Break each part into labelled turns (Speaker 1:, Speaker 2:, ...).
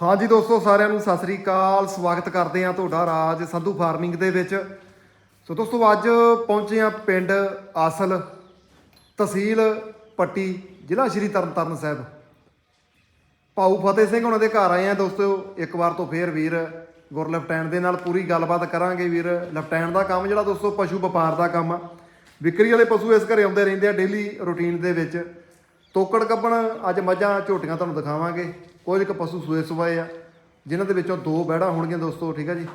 Speaker 1: ਹਾਂਜੀ ਦੋਸਤੋ, ਸਾਰਿਆਂ ਨੂੰ ਸਤਿ ਸ੍ਰੀ ਅਕਾਲ। ਸਵਾਗਤ ਕਰਦੇ ਹਾਂ ਤੁਹਾਡਾ ਰਾਜ ਸੰਧੂ ਫਾਰਮਿੰਗ ਦੇ ਵਿੱਚ। ਸੋ ਦੋਸਤੋ, ਅੱਜ ਪਹੁੰਚੇ ਹਾਂ ਪਿੰਡ ਆਸਲ ਤਹਿਸੀਲ ਪੱਟੀ, ਜ਼ਿਲ੍ਹਾ ਸ਼੍ਰੀ ਤਰਨਤਾਰਨ ਸਾਹਿਬ। ਭਾਊ ਫਤਿਹ ਸਿੰਘ ਉਹਨਾਂ ਦੇ ਘਰ ਆਏ ਆ ਦੋਸਤੋ, ਇੱਕ ਵਾਰ ਤੋਂ ਫੇਰ ਵੀਰ ਗੁਰ ਲੈਫਟੈਂਟ ਦੇ ਨਾਲ ਪੂਰੀ ਗੱਲਬਾਤ ਕਰਾਂਗੇ ਵੀਰ। ਲੈਫਟੈਂਟ ਦਾ ਕੰਮ ਜਿਹੜਾ ਦੋਸਤੋ, ਪਸ਼ੂ ਵਪਾਰ ਦਾ ਕੰਮ ਆ। ਵਿਕਰੀ ਵਾਲੇ ਪਸ਼ੂ ਇਸ ਘਰੇ ਆਉਂਦੇ ਰਹਿੰਦੇ ਆ ਡੇਲੀ ਰੂਟੀਨ ਦੇ ਵਿੱਚ। ਤੋਕੜ ਕੱਪਣ ਅੱਜ ਮੱਝਾਂ, ਝੋਟੀਆਂ ਤੁਹਾਨੂੰ ਦਿਖਾਵਾਂਗੇ। ਕੁਝ ਕੁ ਪਸ਼ੂ ਸੂਏ ਸਵਾਏ ਆ। ਜਿਨ੍ਹਾਂ ਦੇ ਵਿੱਚੋਂ ਦੋ ਬੈੜਾਂ ਹੋਣਗੀਆਂ ਦੋਸਤੋ, ਠੀਕ ਆ ਜੀ?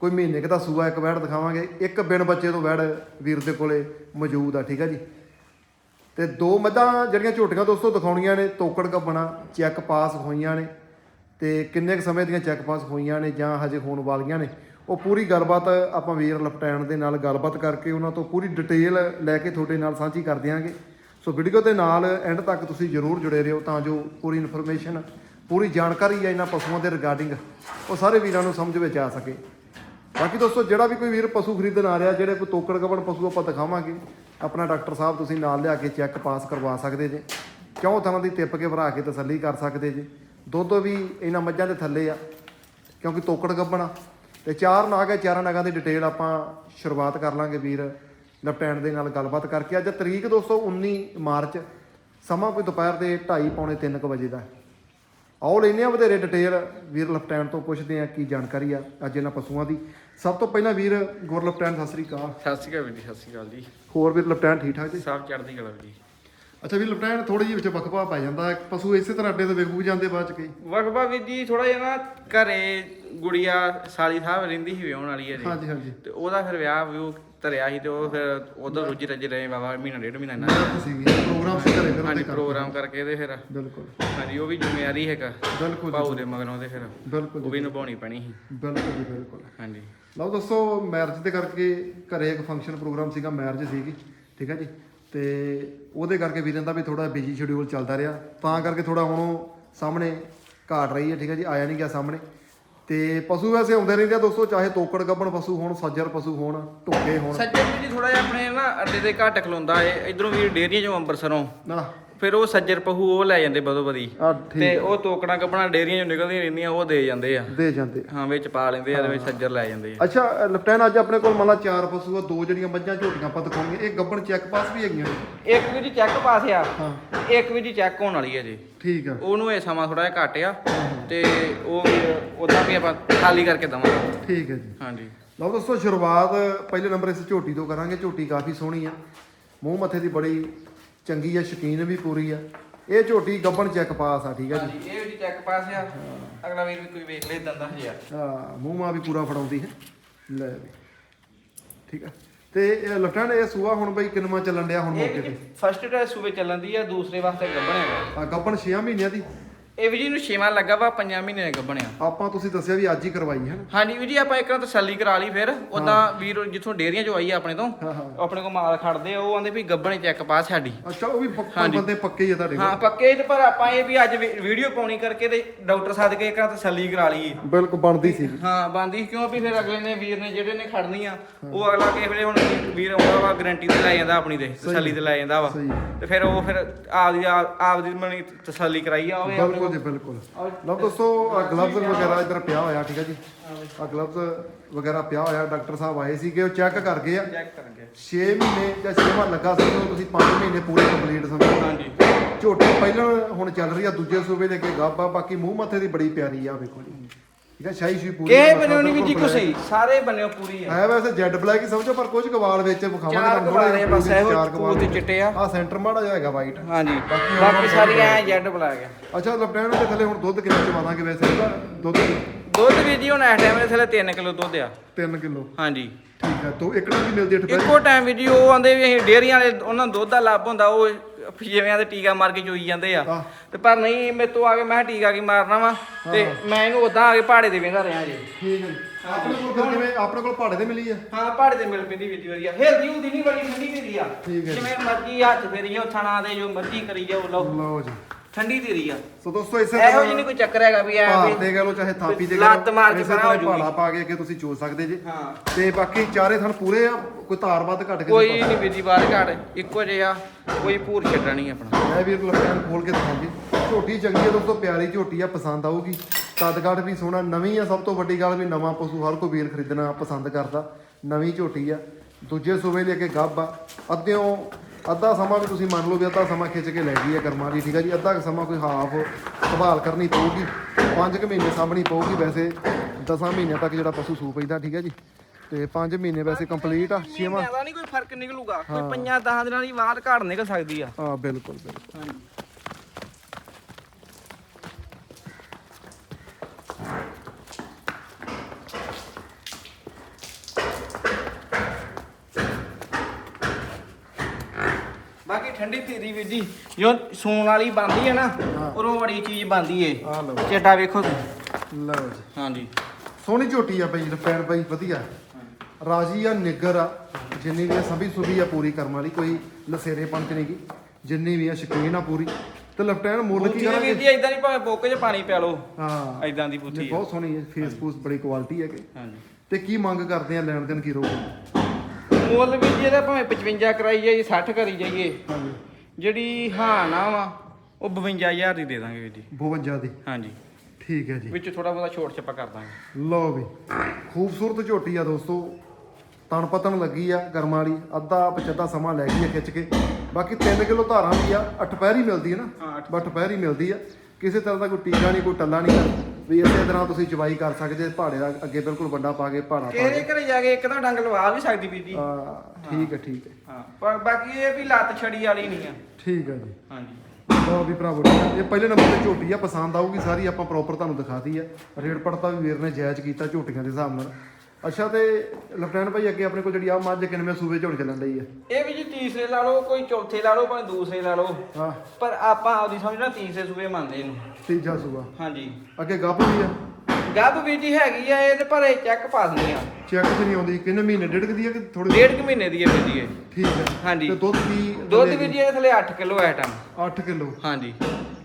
Speaker 1: ਕੋਈ ਮਹੀਨੇ ਕੁ ਦਾ ਸੂਆ, ਇੱਕ ਬੈੜ ਦਿਖਾਵਾਂਗੇ। ਇੱਕ ਬਿਨ ਬੱਚੇ ਤੋਂ ਬੈੜ ਵੀਰ ਦੇ ਕੋਲੇ ਮੌਜੂਦ ਆ, ਠੀਕ ਆ ਜੀ? ਤੇ ਦੋ ਮੱਝਾਂ ਜਿਹੜੀਆਂ ਝੋਟੀਆਂ ਦੋਸਤੋ ਦਿਖਾਉਣੀਆਂ ਨੇ, ਤੋਕੜ ਕੱਪਣਾ ਚੈੱਕ ਪਾਸ ਹੋਈਆਂ ਨੇ। ਤੇ ਕਿੰਨੇ ਕੁ ਸਮੇਂ ਦੀਆਂ ਚੈੱਕ ਪਾਸ ਹੋਈਆਂ ਨੇ ਜਾਂ ਹਜੇ ਹੋਣ ਵਾਲੀਆਂ ਨੇ, ਉਹ ਪੂਰੀ ਗੱਲਬਾਤ ਆਪਾਂ ਵੀਰ ਲਪਟੈਣ ਦੇ ਨਾਲ ਗੱਲਬਾਤ ਕਰਕੇ ਉਹਨਾਂ ਤੋਂ ਪੂਰੀ ਡਿਟੇਲ ਲੈ ਕੇ ਤੁਹਾਡੇ ਨਾਲ ਸਾਂਝੀ ਕਰ ਦਿਆਂਗੇ। ਸੋ ਵੀਡੀਓ ਦੇ ਨਾਲ ਐਂਡ ਤੱਕ ਤੁਸੀਂ ਜਰੂਰ ਜੁੜੇ ਰਹੋ ਤਾਂ ਜੋ ਪੂਰੀ ਇਨਫੋਰਮੇਸ਼ਨ ਪੂਰੀ ਜਾਣਕਾਰੀ ਹੈ ਇਹਨਾਂ ਪਸ਼ੂਆਂ ਦੇ ਰਿਗਾਰਡਿੰਗ ਉਹ ਸਾਰੇ ਵੀਰਾਂ ਨੂੰ ਸਮਝ ਵਿੱਚ ਆ ਸਕੇ। ਬਾਕੀ ਦੋਸਤੋ, ਜਿਹੜਾ ਵੀ ਕੋਈ ਵੀਰ ਪਸ਼ੂ ਖਰੀਦਣ ਆ ਰਿਹਾ, ਜਿਹੜੇ ਕੋਈ ਤੋਕੜ ਕਬਣ ਪਸ਼ੂ ਆਪਾਂ ਦਿਖਾਵਾਂਗੇ, ਆਪਣਾ ਡਾਕਟਰ ਸਾਹਿਬ ਤੁਸੀਂ ਨਾਲ ਲਿਆ ਕੇ ਚੈੱਕ ਪਾਸ ਕਰਵਾ ਸਕਦੇ ਜੇ। ਕਿਉਂ ਥਾਂ ਦੀ ਟਿੱਪ ਕੇ ਭਰਾ ਕੇ ਤਸੱਲੀ ਕਰ ਸਕਦੇ ਜੇ। ਦੁੱਧ ਵੀ ਇਹਨਾਂ ਮੱਝਾਂ ਦੇ ਥੱਲੇ ਆ, ਕਿਉਂਕਿ ਤੋਕੜ ਗੱਬਣਾ ਤੇ ਚਾਰ ਨਾਗ ਹੈ, ਚਾਰਾਂ ਨਾਗਾਂ ਦੀ ਡਿਟੇਲ ਆਪਾਂ ਸ਼ੁਰੂਆਤ ਕਰ ਲਾਂਗੇ ਵੀਰ ਲੈਫਟੈਂਟ ਦੇ ਨਾਲ ਗੱਲਬਾਤ ਕਰਕੇ। ਅੱਜ ਤਰੀਕ ਦੋਸਤੋ 19 ਮਾਰਚ, ਸਮਾਂ ਕੋਈ ਦੁਪਹਿਰ ਦੇ 2:30 ਪੌਣੇ 3 ਕੁ ਵਜੇ ਦਾ ਆਓ ਲੈਨੇ ਆ ਵਧੇਰੇ ਡਿਟੇਲ ਵੀਰ ਲੈਫਟੈਂਟ ਤੋਂ ਪੁੱਛਦੇ ਆ ਕੀ ਜਾਣਕਾਰੀ ਆ ਅੱਜ ਇਹਨਾਂ ਪਸ਼ੂਆਂ ਦੀ। ਸਭ ਤੋਂ ਪਹਿਲਾਂ ਵੀਰ ਗੁਰ ਲੈਫਟੈਂਟ ਸਤਿ ਸ੍ਰੀ ਅਕਾਲ।
Speaker 2: ਸਤਿ ਸ਼੍ਰੀ ਅਕਾਲ ਵੀਰ ਜੀ ਸਤਿ ਸ਼੍ਰੀ ਅਕਾਲ ਜੀ।
Speaker 1: ਹੋਰ ਵੀਰ ਲੈਫਟੈਂਟ ਠੀਕ ਠਾਕ ਜੀ?
Speaker 2: ਸਭ ਚੜ੍ਹਦੀ ਕਲਾ ਵੀਰ ਜੀ।
Speaker 1: ਅੱਛਾ ਵੀਰ ਲੈਫਟੈਂਟ ਥੋੜੀ ਜਿਹੀ ਵਿੱਚ ਵਕਫਾ ਪੈ ਜਾਂਦਾ। ਪਸ਼ੂ ਇਸੇ ਤਰ੍ਹਾਂ ਅੱਡੇ ਤੋਂ ਵਿਕੂ ਜਾਂਦੇ ਬਾਅਦ ਚ ਕਈ।
Speaker 2: ਵਕਬਾ ਵੀਰ ਜੀ ਥੋੜਾ ਜਿਹਾ ਨਾ ਘਰੇ ਗੁੜੀਆ ਸਾਲੀ ਸਾਹਿਬ ਰਹਿੰਦੀ ਸੀ ਵਿਆਹਣ ਵਾਲੀ ਹੈ ਜੀ
Speaker 1: ਹਾਂਜੀ ਹਾਂਜੀ।
Speaker 2: ਤੇ ਉਹਦਾ ਫਿਰ ਵਿਆਹ ਵਿਊ ਧਰਿਆ ਸੀ ਤੇ ਉਹ ਫਿਰ ਉਧਰ ਰੁੱਝੀ ਰੱਜੇ ਰਹੇ ਬਾਬਾ ਮਹੀਨਾ ਡੇਢ ਮਹੀਨਾ
Speaker 1: ਵੀ ਪ੍ਰੋਗਰਾਮ ਸੀ ਘਰੇ ਫਿਰ
Speaker 2: ਹਾਂਜੀ ਪ੍ਰੋਗਰਾਮ ਕਰਕੇ ਤੇ ਫਿਰ।
Speaker 1: ਬਿਲਕੁਲ।
Speaker 2: ਹਾਂਜੀ ਉਹ ਵੀ ਜ਼ਿੰਮੇਵਾਰੀ ਹੈਗਾ।
Speaker 1: ਬਿਲਕੁਲ
Speaker 2: ਭਾਊ ਦੇ ਮਗਰੋਂ ਤੇ ਫਿਰ।
Speaker 1: ਬਿਲਕੁਲ
Speaker 2: ਉਹ ਵੀ ਨਿਭਾਉਣੀ ਪੈਣੀ ਸੀ।
Speaker 1: ਬਿਲਕੁਲ ਜੀ ਬਿਲਕੁਲ।
Speaker 2: ਹਾਂਜੀ।
Speaker 1: ਲਓ ਦੋਸਤੋ ਮੈਰਿਜ ਦੇ ਕਰਕੇ ਘਰੇ ਇੱਕ ਫੰਕਸ਼ਨ ਪ੍ਰੋਗਰਾਮ ਸੀਗਾ ਮੈਰਿਜ ਸੀਗੀ ਠੀਕ ਹੈ ਜੀ? ਤੇ ਉਹਦੇ ਕਰਕੇ ਵੀਰਾਂ ਦਾ ਵੀ ਥੋੜਾ ਬਿਜ਼ੀ ਸ਼ਡਿਊਲ ਚੱਲਦਾ ਰਿਹਾ। ਤਾਂ ਕਰਕੇ ਥੋੜਾ ਹੁਣ ਸਾਹਮਣੇ ਘਾਟ ਰਹੀ ਹੈ ਠੀਕ ਹੈ ਜੀ? ਆਇਆ ਨਹੀਂ ਗਿਆ ਸਾਹਮਣੇ। ਤੇ ਪਸ਼ੂ ਵੈਸੇ ਆਉਂਦੇ ਰਹਿੰਦੇ ਆ ਦੋਸਤੋ ਚਾਹੇ ਤੋਕੜ ਗੱਬਣ ਪਸ਼ੂ ਹੋਣ ਸੱਜਰ ਪਸ਼ੂ ਹੋਣ ਢੋਕੇ ਹੋਣ।
Speaker 2: ਸੱਜਣ ਵੀਰ ਜੀ ਥੋੜਾ ਜਿਹਾ ਆਪਣੇ ਨਾ ਅੱਡੇ ਦੇ ਘੱਟ ਖਲੋਂਦਾ ਏ ਇਧਰੋਂ ਵੀਰ ਡੇਰੀਆਂ ਚੋਂ ਅੰਬਰਸਰੋਂ।
Speaker 1: ਨਾ।
Speaker 2: ਫਿਰ ਉਹ ਸੱਜਰ ਪਹੂ ਉਹ ਲੈ ਜਾਂਦੇ ਬਦੋ ਬਦੀ। ਤੇ ਉਹ ਤੋਕੜਾਂ ਕੱਪਣਾ ਡੇਰੀਆਂ ਚੋਂ ਨਿਕਲਦੀਆਂ ਰਹਿੰਦੀਆਂ ਉਹ ਦੇ ਜਾਂਦੇ ਆ।
Speaker 1: ਦੇ ਜਾਂਦੇ
Speaker 2: ਹਾਂ ਵਿੱਚ ਪਾ ਲੈਂਦੇ ਆ ਤੇ ਵਿੱਚ ਸੱਜਰ ਲੈ ਜਾਂਦੇ ਆ।
Speaker 1: ਅੱਛਾ ਲੈਫਟੈਨ ਅੱਜ ਆਪਣੇ ਕੋਲ ਮੰਨ ਚਾਰ ਪਸ਼ੂ ਆ ਦੋ ਜਿਹੜੀਆਂ ਮੱਝਾਂ ਝੋਟੀਆਂ ਆਪਾਂ ਦਿਖਾਉਣੀਆਂ ਇਹ ਗੱਬਣ ਚੈੱਕ ਪਾਸ ਵੀ ਹੈਗੀਆਂ
Speaker 2: ਇੱਕ ਵੀ ਜੀ ਚੈੱਕ ਪਾਸ ਆ
Speaker 1: ਹਾਂ।
Speaker 2: ਇੱਕ ਵੀ ਜੀ ਚੈੱਕ ਹੋਣ ਵਾਲੀ ਹੈ ਜੀ।
Speaker 1: ਠੀਕ ਆ।
Speaker 2: ਉਹਨੂੰ ਇਹ ਸਮਾਂ ਥੋੜਾ ਜਿਹਾ ਘੱਟ ਆ ਤੇ ਉਹ ਵੀ ਉਦਾਂ ਵੀ ਆਪਾਂ ਖਾਲੀ ਕਰਕੇ ਦਵਾਂਗੇ।
Speaker 1: ਠੀਕ ਹੈ ਜੀ।
Speaker 2: ਹਾਂਜੀ।
Speaker 1: ਲਓ ਦੋਸਤੋ ਸ਼ੁਰੂਆਤ ਪਹਿਲੇ ਨੰਬਰ ਇਸ ਝੋਟੀ ਤੋਂ ਕਰਾਂਗੇ। ਝੋਟੀ ਕਾਫੀ ਸੋਹਣੀ ਆ। ਮੂੰਹ ਮੱਥੇ ਦੀ ਬੜੀ ਚੰਗੀ ਆ ਸ਼ਕੀਨ ਵੀ ਪੂਰੀ ਆ। ਇਹ ਝੋਟੀ ਗੱਬਣ ਚੈੱਕ ਪਾਸ ਆ ਠੀਕ ਆ ਜੀ।
Speaker 2: ਹਾਂਜੀ ਇਹ ਵੀ ਚੈੱਕ ਪਾਸ ਆ। ਅਗਲਾ ਵੀਰ ਵੀ ਕੋਈ ਵੇਖ ਲੈ ਦੰਦਾ ਹਜ਼ਾਰ
Speaker 1: ਹਾਂ ਮੂੰਹ ਮਾ ਵੀ ਪੂਰਾ ਫੜਾਉਂਦੀ ਹੈ। ਲੈ ਵੀ। ਠੀਕ ਆ। ਤੇ ਇਹ ਲਫਟਨ ਇਹ ਸੂਆ ਹੁਣ ਬਈ ਕਿੰਨਵਾਂ ਚੱਲਣ ਡਿਆ ਹੁਣ ਮੌਕੇ ਤੇ?
Speaker 2: ਫਸਟ ਟੈ ਸੂਬੇ ਚੱਲਣ ਦੀ ਆ ਦੂਸਰੇ ਵਾਸਤੇ ਗੱਬਣੇਗਾ
Speaker 1: ਆ ਗੱਬਣ 6 ਮਹੀਨਿਆਂ ਦੀ।
Speaker 2: ਇਹ ਵੀ ਜੀ ਨੂੰ ਛੇਵਾਂ ਲੱਗਾ ਵਾ ਪੰਜਾਂ ਮਹੀਨੇ ਦੇ ਗੱਬਣਿਆ।
Speaker 1: ਆਪਾਂ ਤੁਸੀਂ ਦੱਸਿਆ ਵੀ ਅੱਜ ਹੀ ਕਰਵਾਈ ਹੈ ਨਾ?
Speaker 2: ਹਾਂਜੀ ਵੀ ਜੀ ਆਪਾਂ ਇੱਕ ਵਾਰ ਤਸੱਲੀ ਕਰਾ ਲਈ ਫਿਰ। ਉਦਾਂ ਵੀਰ ਜਿੱਥੋਂ ਡੇਰੀਆਂ ਚੋਂ ਆਈ ਆ ਆਪਣੇ ਤੋਂ
Speaker 1: ਹਾਂ ਹਾਂ।
Speaker 2: ਆਪਣੇ ਕੋਲ ਮਾਲ ਖੜਦੇ ਆ ਉਹ ਆਂਦੇ ਵੀ ਗੱਬਣੇ ਚੈੱਕ ਪਾਸ ਸਾਡੀ।
Speaker 1: ਅੱਛਾ ਉਹ ਵੀ ਪੱਕਾ
Speaker 2: ਹਾਂਜੀ।
Speaker 1: ਬੰਦੇ ਪੱਕੇ ਹੀ ਆ ਤੁਹਾਡੇ
Speaker 2: ਹਾਂ ਪੱਕੇ ਤੇ ਪਰ ਆਪਾਂ ਇਹ ਵੀ ਅੱਜ ਵੀਡੀਓ ਪਾਉਣੀ ਕਰਕੇ ਤੇ ਡਾਕਟਰ ਕੇ ਇੱਕ ਵਾਰ ਤਸੱਲੀ ਕਰਾ ਲਈਏ।
Speaker 1: ਬਿਲਕੁਲ ਬਣਦੀ ਸੀ।
Speaker 2: ਹਾਂ ਬੰਦੀ ਕਿਉਂ ਵੀ ਫਿਰ ਅਗਲੇ ਨੇ ਵੀਰ ਨੇ ਜਿਹੜੇ ਨੇ ਖੜਨੀ ਆ ਉਹ ਅਗਲਾ ਕਿਸੇ ਵੇਲੇ ਹੁਣ ਵੀਰ ਆਉਂਦਾ ਵਾ ਗਾਰੰਟੀ ਤੇ ਲੈ ਜਾਂਦਾ ਆਪਣੀ ਤੇ ਤਸੱਲੀ ਤੇ ਲੈ ਜਾਂਦਾ ਵਾ।
Speaker 1: ਸਹੀ।
Speaker 2: ਤੇ ਫਿਰ ਉਹ ਫਿਰ ਆਪਦੀ ਆਪਦੀ ਮਣੀ ਤਸੱਲੀ ਕਰਾਈ ਆ ਉਹ ਆਪਣੇ
Speaker 1: ਬਿਲਕੁਲ
Speaker 2: ਕੋਲ।
Speaker 1: ਜੀ ਬਿਲਕੁਲ। ਲਓ ਦੋਸਤੋ ਆ ਗਲਵਜ਼ ਵਗੈਰਾ ਇੱਧਰ ਪਿਆ ਹੋਇਆ ਠੀਕ ਹੈ ਜੀ। ਆ ਗਲਵਜ਼ ਵਗੈਰਾ ਪਿਆ ਹੋਇਆ ਡਾਕਟਰ ਸਾਹਿਬ ਆਏ ਸੀਗੇ ਉਹ ਚੈੱਕ ਕਰ ਗਏ ਆ।
Speaker 2: ਚੈੱਕ ਕਰਾਂਗੇ
Speaker 1: 6 ਮਹੀਨੇ ਜਾਂ 6ਵਾਂ ਲੱਗਾ ਸਮਝੋ ਤੁਸੀਂ 5 ਮਹੀਨੇ ਪੂਰੇ ਕੰਪਲੀਟ ਸਮਝੋ
Speaker 2: ਹਾਂਜੀ।
Speaker 1: ਝੋਟੀ ਪਹਿਲਾਂ ਹੁਣ ਚੱਲ ਰਹੀ ਆ ਦੂਜੇ ਸੂਬੇ ਦੇ ਅੱਗੇ ਗੱਬ ਬਾਕੀ ਮੂੰਹ ਮੱਥੇ ਦੀ ਬੜੀ ਪਿਆਰੀ ਆ ਵੇਖੋ ਜੀ। ਠੀਕ ਹੈ ਸ਼ਾਹੀ ਸ਼ੀ ਪੂਰੀ ਮੱਥਾ
Speaker 2: ਬਣਿਓ ਨਹੀਂ ਵੀ ਜੀ
Speaker 1: ਬਿਲਕੁਲ
Speaker 2: ਕੁਛ ਹੀ। ਸਾਰੇ ਬੰਨਿਓ ਪੂਰੀ ਆ
Speaker 1: ਹੈ ਵੈਸੇ ਜੈਡ ਬਲੈਕ ਹੀ ਸਮਝੋ ਪਰ ਕੁਝ ਕਵਾਲ ਵਿੱਚ ਵਿਖਾਵਾਂਗੇ
Speaker 2: ਚਾਰ ਕਵਾਲ ਆ ਬਸ ਇਹੋ ਪੂਤ ਚਿੱਟੇ ਆ।
Speaker 1: ਆ ਸੈਂਟਰ ਮਾੜਾ ਜਿਹਾ ਹੈਗਾ ਵਾਈਟ
Speaker 2: ਹਾਂਜੀ
Speaker 1: ਬਾਕੀ
Speaker 2: ਸਾਰੀਆਂ ਐ ਜੈਡ ਬਲਾ ਗਿਆ
Speaker 1: ਅੱਛਾ ਲਪਟੈਣ ਦੇ ਥੱਲੇ ਹੁਣ ਦੁੱਧ ਕਿੰਨਾ ਚਵਾਵਾਂਗੇ ਵੈਸੇ? ਦੁੱਧ
Speaker 2: ਦੁੱਧ ਵੀ ਜੀ ਹੁਣ ਇਸ ਟਾਈਮ ਦੇ ਥੱਲੇ 3 ਕਿਲੋ ਦੁੱਧ ਆ।
Speaker 1: 3 ਕਿਲੋ।
Speaker 2: ਹਾਂਜੀ।
Speaker 1: ਠੀਕ ਹੈ ਤੋਂ ਇੱਕ ਵੀ ਮਿਲਦੀ 8
Speaker 2: ਇੱਕੋ ਟਾਈਮ ਵੀ ਜੀ ਉਹ ਆਂਦੇ ਵੀ ਅਸੀਂ ਡੇਅਰੀਆਂ ਵਾਲੇ ਉਹਨਾਂ ਦੁੱਧ ਦਾ ਲਾਭ ਹੁੰਦਾ ਉਹ ਜਿਵੇਂ ਦੇ ਟੀਕਾ ਮਾਰ ਕੇ ਚੋਈ ਜਾਂਦੇ ਆ। ਤੇ ਪਰ ਨਹੀਂ ਮੇਰੇ ਤੋਂ ਆ ਕੇ ਮੈਂ ਟੀਕਾ ਕੀ ਮਾਰਨਾ ਵਾ ਤੇ ਮੈਂ ਇਹਨੂੰ ਉਦਾਂ ਆ ਕੇ ਪਹਾੜੇ ਦੇ ਵੇਂਦਾ ਰਿਹਾ ਜੀ।
Speaker 1: ਠੀਕ ਹੈ। ਆਪਣੇ ਕੋਲ ਫਿਰ ਜਿਵੇਂ ਆਪਣੇ ਕੋਲ ਪਹਾੜੇ ਤੇ ਮਿਲੀ ਆ?
Speaker 2: ਹਾਂ ਪਹਾੜੇ ਤੇ ਮਿਲ ਪੈਂਦੀ ਵਿੱਚ ਵਧੀਆ ਹਿਲਦੀ ਹੁੰਦੀ ਨਹੀਂ ਬੜੀ ਠੰਡੀ ਧੀਰੀ ਆ। ਜਿਵੇਂ ਮਰਜ਼ੀ ਹੱਥ ਫੇਰੀ ਜਾਓ ਥਣਾ ਦੇ ਜੋ ਮਰਜ਼ੀ ਕਰੀ ਜਾਓ ਲਓ।
Speaker 1: ਲਓ ਜੀ।
Speaker 2: ਠੰਡੀ ਧੀਰੀ ਆ।
Speaker 1: ਸੋ ਦੋਸਤੋ ਇਸੇ
Speaker 2: ਇਹੋ ਜਿਹੀ ਨਹੀਂ ਕੋਈ ਚੱਕਰ ਹੈਗਾ ਵੀ ਐ
Speaker 1: ਭਾਰ ਦੇ ਗਲੋ ਚਾਹੇ ਥਾਪੀ ਦੇ
Speaker 2: ਲੱਤ ਮਾਰ ਕੇ ਪਰਾਂ ਹੋ ਜੂਗੀ।
Speaker 1: ਭਾਲਾ ਪਾ ਕੇ ਅੱਗੇ ਤੁਸੀਂ ਚੋ ਸਕਦੇ ਜੀ।
Speaker 2: ਹਾਂ।
Speaker 1: ਤੇ ਬਾਕੀ ਚਾਰੇ ਥਣ ਪੂਰੇ ਆ ਕੋਈ ਧਾਰ ਵੱਧ ਘਟ ਕੇ
Speaker 2: ਕੋਈ ਨਹੀਂ ਵੀਰ ਜੀ ਬਾਹਰ ਘਾਟ ਇੱਕੋ ਜਿਹਾ ਕੋਈ ਭੂਰ ਛੱਡਣਾ ਨਹੀਂ ਆਪਣਾ।
Speaker 1: ਮੈਂ ਵੀਰ ਲਪਟੈਨ ਖੋਲ ਕੇ ਦਿਖਾਉਂਗੀ। ਝੋਟੀ ਚੰਗੀ ਹੈ ਦੋਸਤੋ ਪਿਆਰੀ ਝੋਟੀ ਆ ਪਸੰਦ ਆਊਗੀ। ਕਦਗੜ ਵੀ ਸੋਹਣਾ ਨਵੀਂ ਆ ਸਭ ਤੋਂ ਵੱਡੀ ਗੱਲ ਵੀ ਨਵਾਂ ਪਸ਼ੂ ਹਰ ਕੋਈ ਵੀਰ ਖਰੀਦਣਾ ਪਸੰਦ ਕਰਦਾ। ਨਵੀਂ ਝੋਟੀ ਆ। ਦੂਜੇ ਸੂਬੇ ਲਈ ਅੱਗੇ ਗੱਭ ਆ। ਅੱਧਿਓਂ ਅੱਧਾ ਸਮਾਂ ਵੀ ਤੁਸੀਂ ਮੰਨ ਲਓ ਵੀ ਅੱਧਾ ਸਮਾਂ ਖਿੱਚ ਕੇ ਲੈ ਗਈ ਆ ਕਰਮਾਂ ਦੀ ਠੀਕ ਆ ਜੀ? ਅੱਧਾ ਕੁ ਸਮਾਂ ਕੋਈ ਹਾਫ ਸੰਭਾਲ ਕਰਨੀ ਪਊਗੀ 5 ਕੁ ਮਹੀਨੇ ਸਾਂਭਣੀ ਪਊਗੀ ਵੈਸੇ 10 ਮਹੀਨਿਆਂ ਤੱਕ ਜਿਹੜਾ ਪਸ਼ੂ ਸੂ ਪੈਂਦਾ ਠੀਕ ਆ ਜੀ? ਤੇ 5 ਮਹੀਨੇ ਵੈਸੇ ਕੰਪਲੀਟ ਆ ਛੇਵਾਂ।
Speaker 2: ਜ਼ਿਆਦਾ ਨਹੀਂ ਕੋਈ ਫ਼ਰਕ ਨਿਕਲੂਗਾ ਕੋਈ ਪੰਜਾਂ 10 ਦਿਨਾਂ ਦੀ ਬਾਅਦ ਘਾੜ ਨਿਕਲ ਸਕਦੀ ਆ।
Speaker 1: ਹਾਂ ਬਿਲਕੁਲ ਬਿਲਕੁਲ।
Speaker 2: ਹਾਂਜੀ। ਬਾਕੀ ਠੰਡੀ ਧੀਰੀ ਵੀਰ ਜੀ ਜੋ ਸੂਣ ਵਾਲੀ ਬੰਦੀ ਹੈ ਨਾ ਉਰੋਂ ਬੜੀ ਚੀਜ਼ ਬੰਦੀ ਏ।
Speaker 1: ਲਓ
Speaker 2: ਚੇਟਾ ਵੇਖੋ ਤੁਸੀਂ।
Speaker 1: ਲਓ ਜੀ।
Speaker 2: ਹਾਂਜੀ।
Speaker 1: ਸੋਹਣੀ ਝੋਟੀ ਆ ਬਈ ਰਪੈਣ ਬਾਈ ਵਧੀਆ। ਰਾਜੀ ਆ ਨਿੱਗਰ ਆ। ਜਿੰਨੀ ਵੀ ਆ ਸਭੀ ਸੁਭੀ ਆ ਪੂਰੀ ਕਰਮ ਵਾਲੀ ਕੋਈ ਲਸੇਰੇ ਪੰਚ ਨਹੀਂ ਗੀ ਜਿੰਨੀ ਵੀ ਆ ਸ਼ਕੀਨ ਆ ਪੂਰੀ। ਤੇ ਲੈਫਟੈਨਟ ਮੁੱਲ ਕੀ
Speaker 2: ਵੀਰ
Speaker 1: ਕਰਾਂਗੇ?
Speaker 2: ਜੀ ਇਦਾਂ ਨਹੀਂ ਭਾਵੇਂ ਬੋਕੇ 'ਚ ਪਾਣੀ ਪਿਆ ਲਓ।
Speaker 1: ਹਾਂ।
Speaker 2: ਇਦਾਂ ਦੀ
Speaker 1: ਇਹ
Speaker 2: ਹੈ
Speaker 1: ਬਹੁਤ ਸੋਹਣੀ ਹੈ ਫੇਸ ਫੂਸ ਬੜੀ ਕੁਆਲਿਟੀ ਹੈ ਕਿ
Speaker 2: ਹਾਂਜੀ।
Speaker 1: ਤੇ ਕੀ ਮੰਗ ਕਰਦੇ ਆ ਲੈਣ ਦੇਣ ਕੀ ਰਹੂਗਾ
Speaker 2: ਮੁੱਲ ਵੀ ਜੀ ਇਹਦਾ ਭਾਵੇਂ 55 ਕਰਾਈ ਜਾਈਏ 60 ਕਰੀ ਜਾਈਏ।
Speaker 1: ਹਾਂਜੀ।
Speaker 2: ਜਿਹੜੀ ਹਾਂ ਨਾ ਵਾ ਉਹ 52000 ਦੀ ਦੇ ਦਾਂਗੇ ਵੀਰ ਜੀ।
Speaker 1: 52 ਦੀ?
Speaker 2: ਹਾਂਜੀ।
Speaker 1: ਠੀਕ ਹੈ ਜੀ।
Speaker 2: ਵਿੱਚ ਥੋੜਾ ਬਹੁਤਾ ਛੋਟ ਛੱਪਾ ਕਰ ਦਾਂਗੇ।
Speaker 1: ਲਓ ਵੀ ਖੂਬਸੂਰਤ ਝੋਟੀ ਆ ਦੋਸਤੋ। ਤਣ ਪਤਨ ਲੱਗੀ ਆ ਕਰਮ ਵਾਲੀ ਅੱਧਾ ਪਚੱਦਾ ਸਮਾਂ ਲੈ ਗਈ ਆ ਖਿੱਚ ਕੇ। ਬਾਕੀ 3 ਕਿਲੋ ਧਾਰਾਂ ਵੀ ਆ ਅਠਪਹਿਰੀ ਮਿਲਦੀ ਹੈ ਨਾ।
Speaker 2: ਹਾਂ, ਅੱਠ-
Speaker 1: ਬਟ ਪਹਿਰੀ ਮਿਲਦੀ ਆ। ਕਿਸੇ ਤਰ੍ਹਾਂ ਦਾ ਕੋਈ ਟੀਕਾ ਨਹੀਂ ਕੋਈ ਟੱਲਾ ਨਹੀਂ ਗਾ। ਵੀ ਇਸੇ ਤਰ੍ਹਾਂ ਤੁਸੀਂ ਚਵਾਈ ਕਰ ਸਕਦੇ ਭਾੜੇ ਦਾ ਅੱਗੇ ਬਿਲਕੁਲ ਵੱਡਾ ਪਾ ਕੇ ਭਾੜਾ ਪਾ
Speaker 2: ਕਿਹੜੇ
Speaker 1: ਕੇ।
Speaker 2: ਘਰੇ ਜਾ ਕੇ ਇੱਕ ਤਾਂ ਡੰਗ ਲਵਾ ਵੀ ਸਕਦੀ ਵੀਰ ਜੀ
Speaker 1: ਆ, ਠੀਕ ਹੈ ਠੀਕ ਹੈ।
Speaker 2: ਹਾਂ ਪਰ ਬਾਕੀ ਇਹ ਵੀ ਲੱਤ ਛੜੀ ਵਾਲੀ ਨਹੀਂ ਆ।
Speaker 1: ਠੀਕ ਹੈ ਜੀ।
Speaker 2: ਹਾਂਜੀ।
Speaker 1: ਲਓ ਵੀ ਭਰਾਵੋ। ਇਹ ਪਹਿਲੇ ਨੰਬਰ ਤੇ ਝੋਟੀ ਆ ਪਸੰਦ ਆਊਗੀ ਸਾਰੀ ਆਪਾਂ ਪ੍ਰੋਪਰ ਤੁਹਾਨੂੰ ਦਿਖਾਤੀ ਆ। ਰੇਟ ਪੜਤਾ ਵੀ ਵੀਰ ਨੇ ਜਾਇਜ਼ ਕੀਤਾ ਝੋਟੀਆਂ ਦੇ ਹਿਸਾਬ ਨਾਲ। ਅੱਛਾ ਤੇ ਲੈਫਟੈਨੈਂਟ ਭਾਈ ਅੱਗੇ ਆਪਣੇ ਕੋਲ ਜਿਹੜੀ ਆ ਮੱਝ ਕਿੰਨੇ ਸੂਬੇ ਝੋੜ ਚੱਲਣ ਲਈ ਆ?
Speaker 2: ਇਹ ਵੀ ਜੀ ਤੀਸਰੇ ਲਾ ਲਓ ਕੋਈ ਚੌਥੇ ਲਾ ਲਓ ਭਾਵੇਂ ਦੂਸਰੇ ਲਾ ਲਓ।
Speaker 1: ਹਾਂ।
Speaker 2: ਪਰ ਆਪਾਂ ਆਪਦੀ ਸਮਝਣਾ ਤੀਸਰੇ ਸੂਬੇ ਮੰਨਦੇ ਇਹਨੂੰ।
Speaker 1: ਤੀਜਾ ਸੂਬਾ।
Speaker 2: ਹਾਂਜੀ।
Speaker 1: ਅੱਗੇ ਗੱਭ ਵੀ ਆ?
Speaker 2: ਗੱਭ ਵੀ ਜੀ ਹੈਗੀ ਆ ਇਹਦੇ ਪਰ ਇਹ ਚੈੱਕ ਪਾ ਦਿੰਦੇ ਆ।
Speaker 1: ਚੈੱਕ ਚ ਨਹੀਂ ਆਉਂਦੀ ਕਿੰਨੇ ਮਹੀਨੇ ਡੇਢ ਕੁ ਦੀ ਆ ਕਿ ਥੋੜੀ
Speaker 2: ਡੇਢ ਕੁ ਮਹੀਨੇ ਦੀ ਹੈ ਵੀਰ ਜੀ ਇਹ।
Speaker 1: ਠੀਕ ਹੈ
Speaker 2: ਹਾਂਜੀ।
Speaker 1: ਤੇ ਦੁੱਧ ਦੀ
Speaker 2: ਦੁੱਧ ਵੀ ਜੀ ਇਹਦੇ ਥੱਲੇ 8 ਕਿਲੋ ਟਨ
Speaker 1: 8 ਕਿਲੋ।
Speaker 2: ਹਾਂਜੀ।